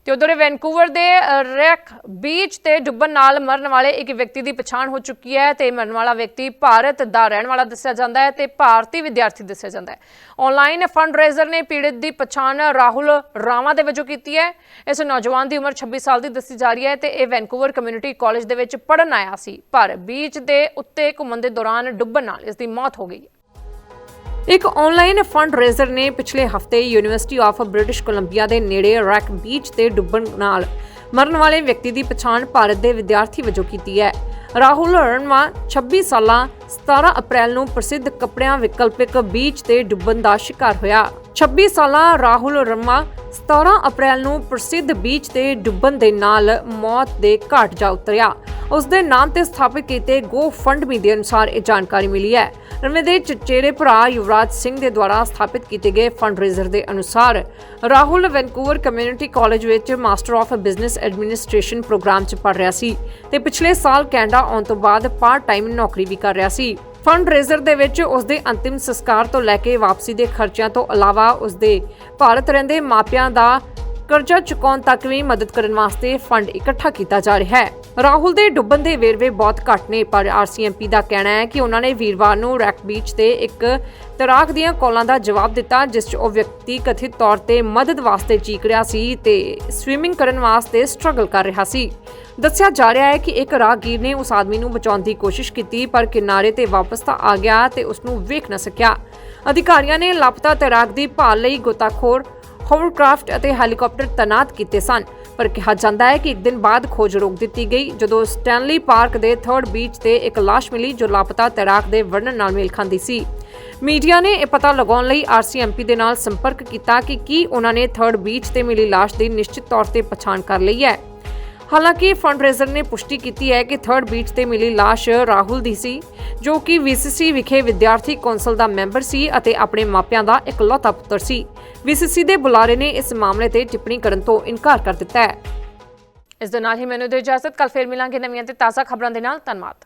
ਤੇ ਉਧਰ ਵੈਨਕੂਵਰ ਦੇ ਰੈਕ ਬੀਚ ਤੇ ਡੁੱਬਣ ਨਾਲ ਮਰਨ ਵਾਲੇ ਇੱਕ ਵਿਅਕਤੀ ਦੀ ਪਛਾਣ ਹੋ ਚੁੱਕੀ ਹੈ ਤੇ ਮਰਨ ਵਾਲਾ ਵਿਅਕਤੀ ਭਾਰਤ ਦਾ ਰਹਿਣ ਵਾਲਾ ਦੱਸਿਆ ਜਾਂਦਾ ਹੈ ਤੇ ਭਾਰਤੀ ਵਿਦਿਆਰਥੀ ਦੱਸਿਆ ਜਾਂਦਾ ਹੈ। ਆਨਲਾਈਨ ਫੰਡਰੇਜ਼ਰ ਨੇ ਪੀੜਤ ਦੀ ਪਛਾਣ ਰਾਹੁਲ ਰਾਮਾ ਦੇ ਵਜੋਂ ਕੀਤੀ ਹੈ। ਇਸ ਨੌਜਵਾਨ ਦੀ ਉਮਰ 26 ਸਾਲ ਦੀ ਦੱਸੀ ਜਾ ਰਹੀ ਹੈ ਤੇ ਇਹ ਵੈਨਕੂਵਰ ਕਮਿਊਨਿਟੀ ਕਾਲਜ ਦੇ ਵਿੱਚ ਪੜਨ ਆਇਆ ਸੀ। ਪਰ ਬੀਚ ਦੇ ਉੱਤੇ ਘੁੰਮਣ ਦੇ ਦੌਰਾਨ ਡੁੱਬਣ ਨਾਲ ਇਸ ਦੀ ਮੌਤ ਹੋ ਗਈ ਹੈ। ਇੱਕ ਆਨਲਾਈਨ ਫੰਡ ਰੇਜ਼ਰ ਨੇ ਪਿਛਲੇ ਹਫ਼ਤੇ ਯੂਨੀਵਰਸਿਟੀ ਆਫ ਬ੍ਰਿਟਿਸ਼ ਕੋਲੰਬੀਆ ਦੇ ਨੇੜੇ ਰੈਕ ਬੀਚ ਤੇ ਡੁੱਬਣ ਨਾਲ ਮਰਨ ਵਾਲੇ ਵਿਅਕਤੀ ਦੀ ਪਛਾਣ ਭਾਰਤ ਦੇ ਵਿਦਿਆਰਥੀ ਵਜੋਂ ਕੀਤੀ ਹੈ। ਰਾਹੁਲ ਰਣਵਾ 26 ਸਾਲਾਂ 17 ਅਪ੍ਰੈਲ ਨੂੰ ਪ੍ਰਸਿੱਧ ਕੱਪੜਿਆਂ ਵਿਕਲਪਿਕ ਬੀਚ ਤੇ ਡੁੱਬਣ ਦਾ ਸ਼ਿਕਾਰ ਹੋਇਆ। 26 ਸਾਲਾਂ ਰਾਹੁਲ ਰਮਾ 17 ਅਪ੍ਰੈਲ ਨੂੰ ਪ੍ਰਸਿੱਧ ਬੀਚ ਤੇ ਡੁੱਬਣ ਦੇ ਨਾਲ ਮੌਤ ਦੇ ਘਾਟ ਜਾ ਉਤਰਿਆ। ਉਸ ਦੇ ਨਾਮ ਤੇ ਸਥਾਪਿਤ ਕੀਤੇ ਗੋ ਫੰਡ ਦੇ ਅਨੁਸਾਰ ਇਹ ਜਾਣਕਾਰੀ ਮਿਲੀ ਹੈ। ਰਮੇ ਦੇ ਚਚੇਰੇ ਭਰਾ ਯੁਵਰਾਜ ਸਿੰਘ ਦੇ ਦੁਆਰਾ ਸਥਾਪਿਤ ਕੀਤੇ ਗਏ ਫੰਡਰੇਜ਼ਰ ਦੇ ਅਨੁਸਾਰ ਰਾਹੁਲ ਵੈਨਕੂਵਰ ਕਮਿਊਨਿਟੀ ਕਾਲਜ ਵਿੱਚ Master of Business Administration program 'ਚ ਪੜ੍ਹ ਰਿਹਾ ਸੀ ਤੇ ਪਿਛਲੇ ਸਾਲ ਕੈਨੇਡਾ ਆਉਣ ਤੋਂ ਬਾਅਦ ਪਾਰਟ ਟਾਈਮ ਨੌਕਰੀ ਵੀ ਕਰ ਰਿਹਾ ਸੀ। ਫੰਡ ਰੇਜ਼ਰ ਦੇ ਵਿੱਚ ਉਸ ਦੇ ਅੰਤਿਮ ਸੰਸਕਾਰ ਤੋਂ ਲੈ ਕੇ ਵਾਪਸੀ ਦੇ ਖਰਚਿਆਂ ਤੋਂ ਇਲਾਵਾ ਉਸ ਦੇ ਭਾਰਤ ਰਹਿੰਦੇ ਮਾਪਿਆਂ ਦਾ ਕਰਜ਼ਾ ਚੁਕਾਉਣ ਤੱਕ ਵੀ ਮਦਦ ਕਰਨ ਵਾਸਤੇ ਫੰਡ ਇਕੱਠਾ ਕੀਤਾ ਜਾ ਰਿਹਾ ਹੈ। ਰਾਹੁਲ ਦੇ ਡੁੱਬਣ ਦੇ ਵੇਰਵੇ ਬਹੁਤ ਘੱਟ ਨੇ, ਪਰ ਆਰਸੀਐਮਪੀ ਦਾ ਕਹਿਣਾ ਹੈ ਕਿ ਉਹਨਾਂ ਨੇ ਵੀਰਵਾਰ ਨੂੰ ਰੈਕ ਬੀਚ ਤੇ ਇੱਕ ਤਰਾਕ ਦੀਆਂ ਕਾਲਾਂ ਦਾ ਜਵਾਬ ਦਿੱਤਾ, ਜਿਸ 'ਚ ਉਹ ਵਿਅਕਤੀ ਕਥਿਤ ਤੌਰ ਤੇ ਮਦਦ ਵਾਸਤੇ ਚੀਕ ਰਿਹਾ ਸੀ ਤੇ ਸਵਿਮਿੰਗ ਕਰਨ ਵਾਸਤੇ ਸਟਰਗਲ ਕਰ ਰਿਹਾ ਸੀ। ਦੱਸਿਆ ਜਾ ਰਿਹਾ ਹੈ ਕਿ ਇੱਕ ਰਾਹਗੀਰ ਨੇ ਉਸ ਆਦਮੀ ਨੂੰ ਬਚਾਉਣ ਦੀ ਕੋਸ਼ਿਸ਼ ਕੀਤੀ, ਪਰ ਕਿਨਾਰੇ ਤੇ ਵਾਪਸ ਤਾਂ ਆ ਗਿਆ ਤੇ ਉਸ ਨੂੰ ਵੇਖ ਨਾ ਸਕਿਆ। ਅਧਿਕਾਰੀਆਂ ਨੇ ਲਾਪਤਾ ਤੈਰਾਕ ਦੀ ਭਾਲ ਲਈ ਗੋਤਾਖੋਰ ਹੋਵਰਕ੍ਰਾਫਟ ਅਤੇ ਹੈਲੀਕਾਪਟਰ ਤੈਨਾਤ ਕੀਤੇ ਸਨ। ਪਰ ਕਿਹਾ ਜਾਂਦਾ ਹੈ ਕਿ ਇੱਕ ਦਿਨ ਬਾਅਦ ਖੋਜ ਰੋਕ ਦਿੱਤੀ ਗਈ, ਜਦੋਂ ਸਟੈਨਲੀ ਪਾਰਕ ਦੇ 3rd ਬੀਚ ਤੇ ਇੱਕ ਲਾਸ਼ ਮਿਲੀ ਜੋ ਲਾਪਤਾ ਤੈਰਾਕ ਦੇ ਵਰਣਨ ਨਾਲ ਮੇਲ ਖਾਂਦੀ ਸੀ। ਮੀਡੀਆ ਨੇ ਇਹ ਪਤਾ ਲਗਾਉਣ ਲਈ ਆਰਸੀਐਮਪੀ ਦੇ ਨਾਲ ਸੰਪਰਕ ਕੀਤਾ ਕਿ ਕੀ ਉਹਨਾਂ ਨੇ 3rd ਬੀਚ ਤੇ ਮਿਲੀ ਲਾਸ਼ ਦੀ ਨਿਸ਼ਚਿਤ ਤੌਰ ਤੇ ਪਛਾਣ ਕਰ ਲਈ ਹੈ। ਹਾਲਾਂਕਿ ਫੰਡਰੇਜ਼ਰ ਨੇ ਪੁਸ਼ਟੀ ਕੀਤੀ ਹੈ ਕਿ 3rd ਬੀਚ ਤੇ ਮਿਲੀ ਲਾਸ਼ ਰਾਹੁਲ ਦੀ ਸੀ, ਜੋ ਕਿ ਵੀਸੀਸੀ ਵਿਖੇ ਵਿਦਿਆਰਥੀ ਕੌਂਸਲ ਦਾ ਮੈਂਬਰ ਸੀ ਅਤੇ ਆਪਣੇ ਮਾਪਿਆਂ ਦਾ ਇਕਲੌਤਾ ਪੁੱਤਰ ਸੀ। ਵੀਸੀਸੀ ਦੇ ਬੁਲਾਰੇ ਨੇ ਇਸ ਮਾਮਲੇ ਤੇ ਟਿੱਪਣੀ ਕਰਨ ਤੋਂ ਇਨਕਾਰ ਕਰ ਦਿੱਤਾ ਹੈ। ਇਸ ਦੇ ਨਾਲ ਹੀ ਮੈਨੂੰ ਦੇ ਇਜਾਜ਼ਤ। ਕੱਲ ਫੇਰ ਮਿਲਾਂਗੇ ਨਵੀਆਂ ਤੇ ਤਾਜ਼ਾ ਖਬਰਾਂ ਦੇ ਨਾਲ। ਧੰਨਵਾਦ।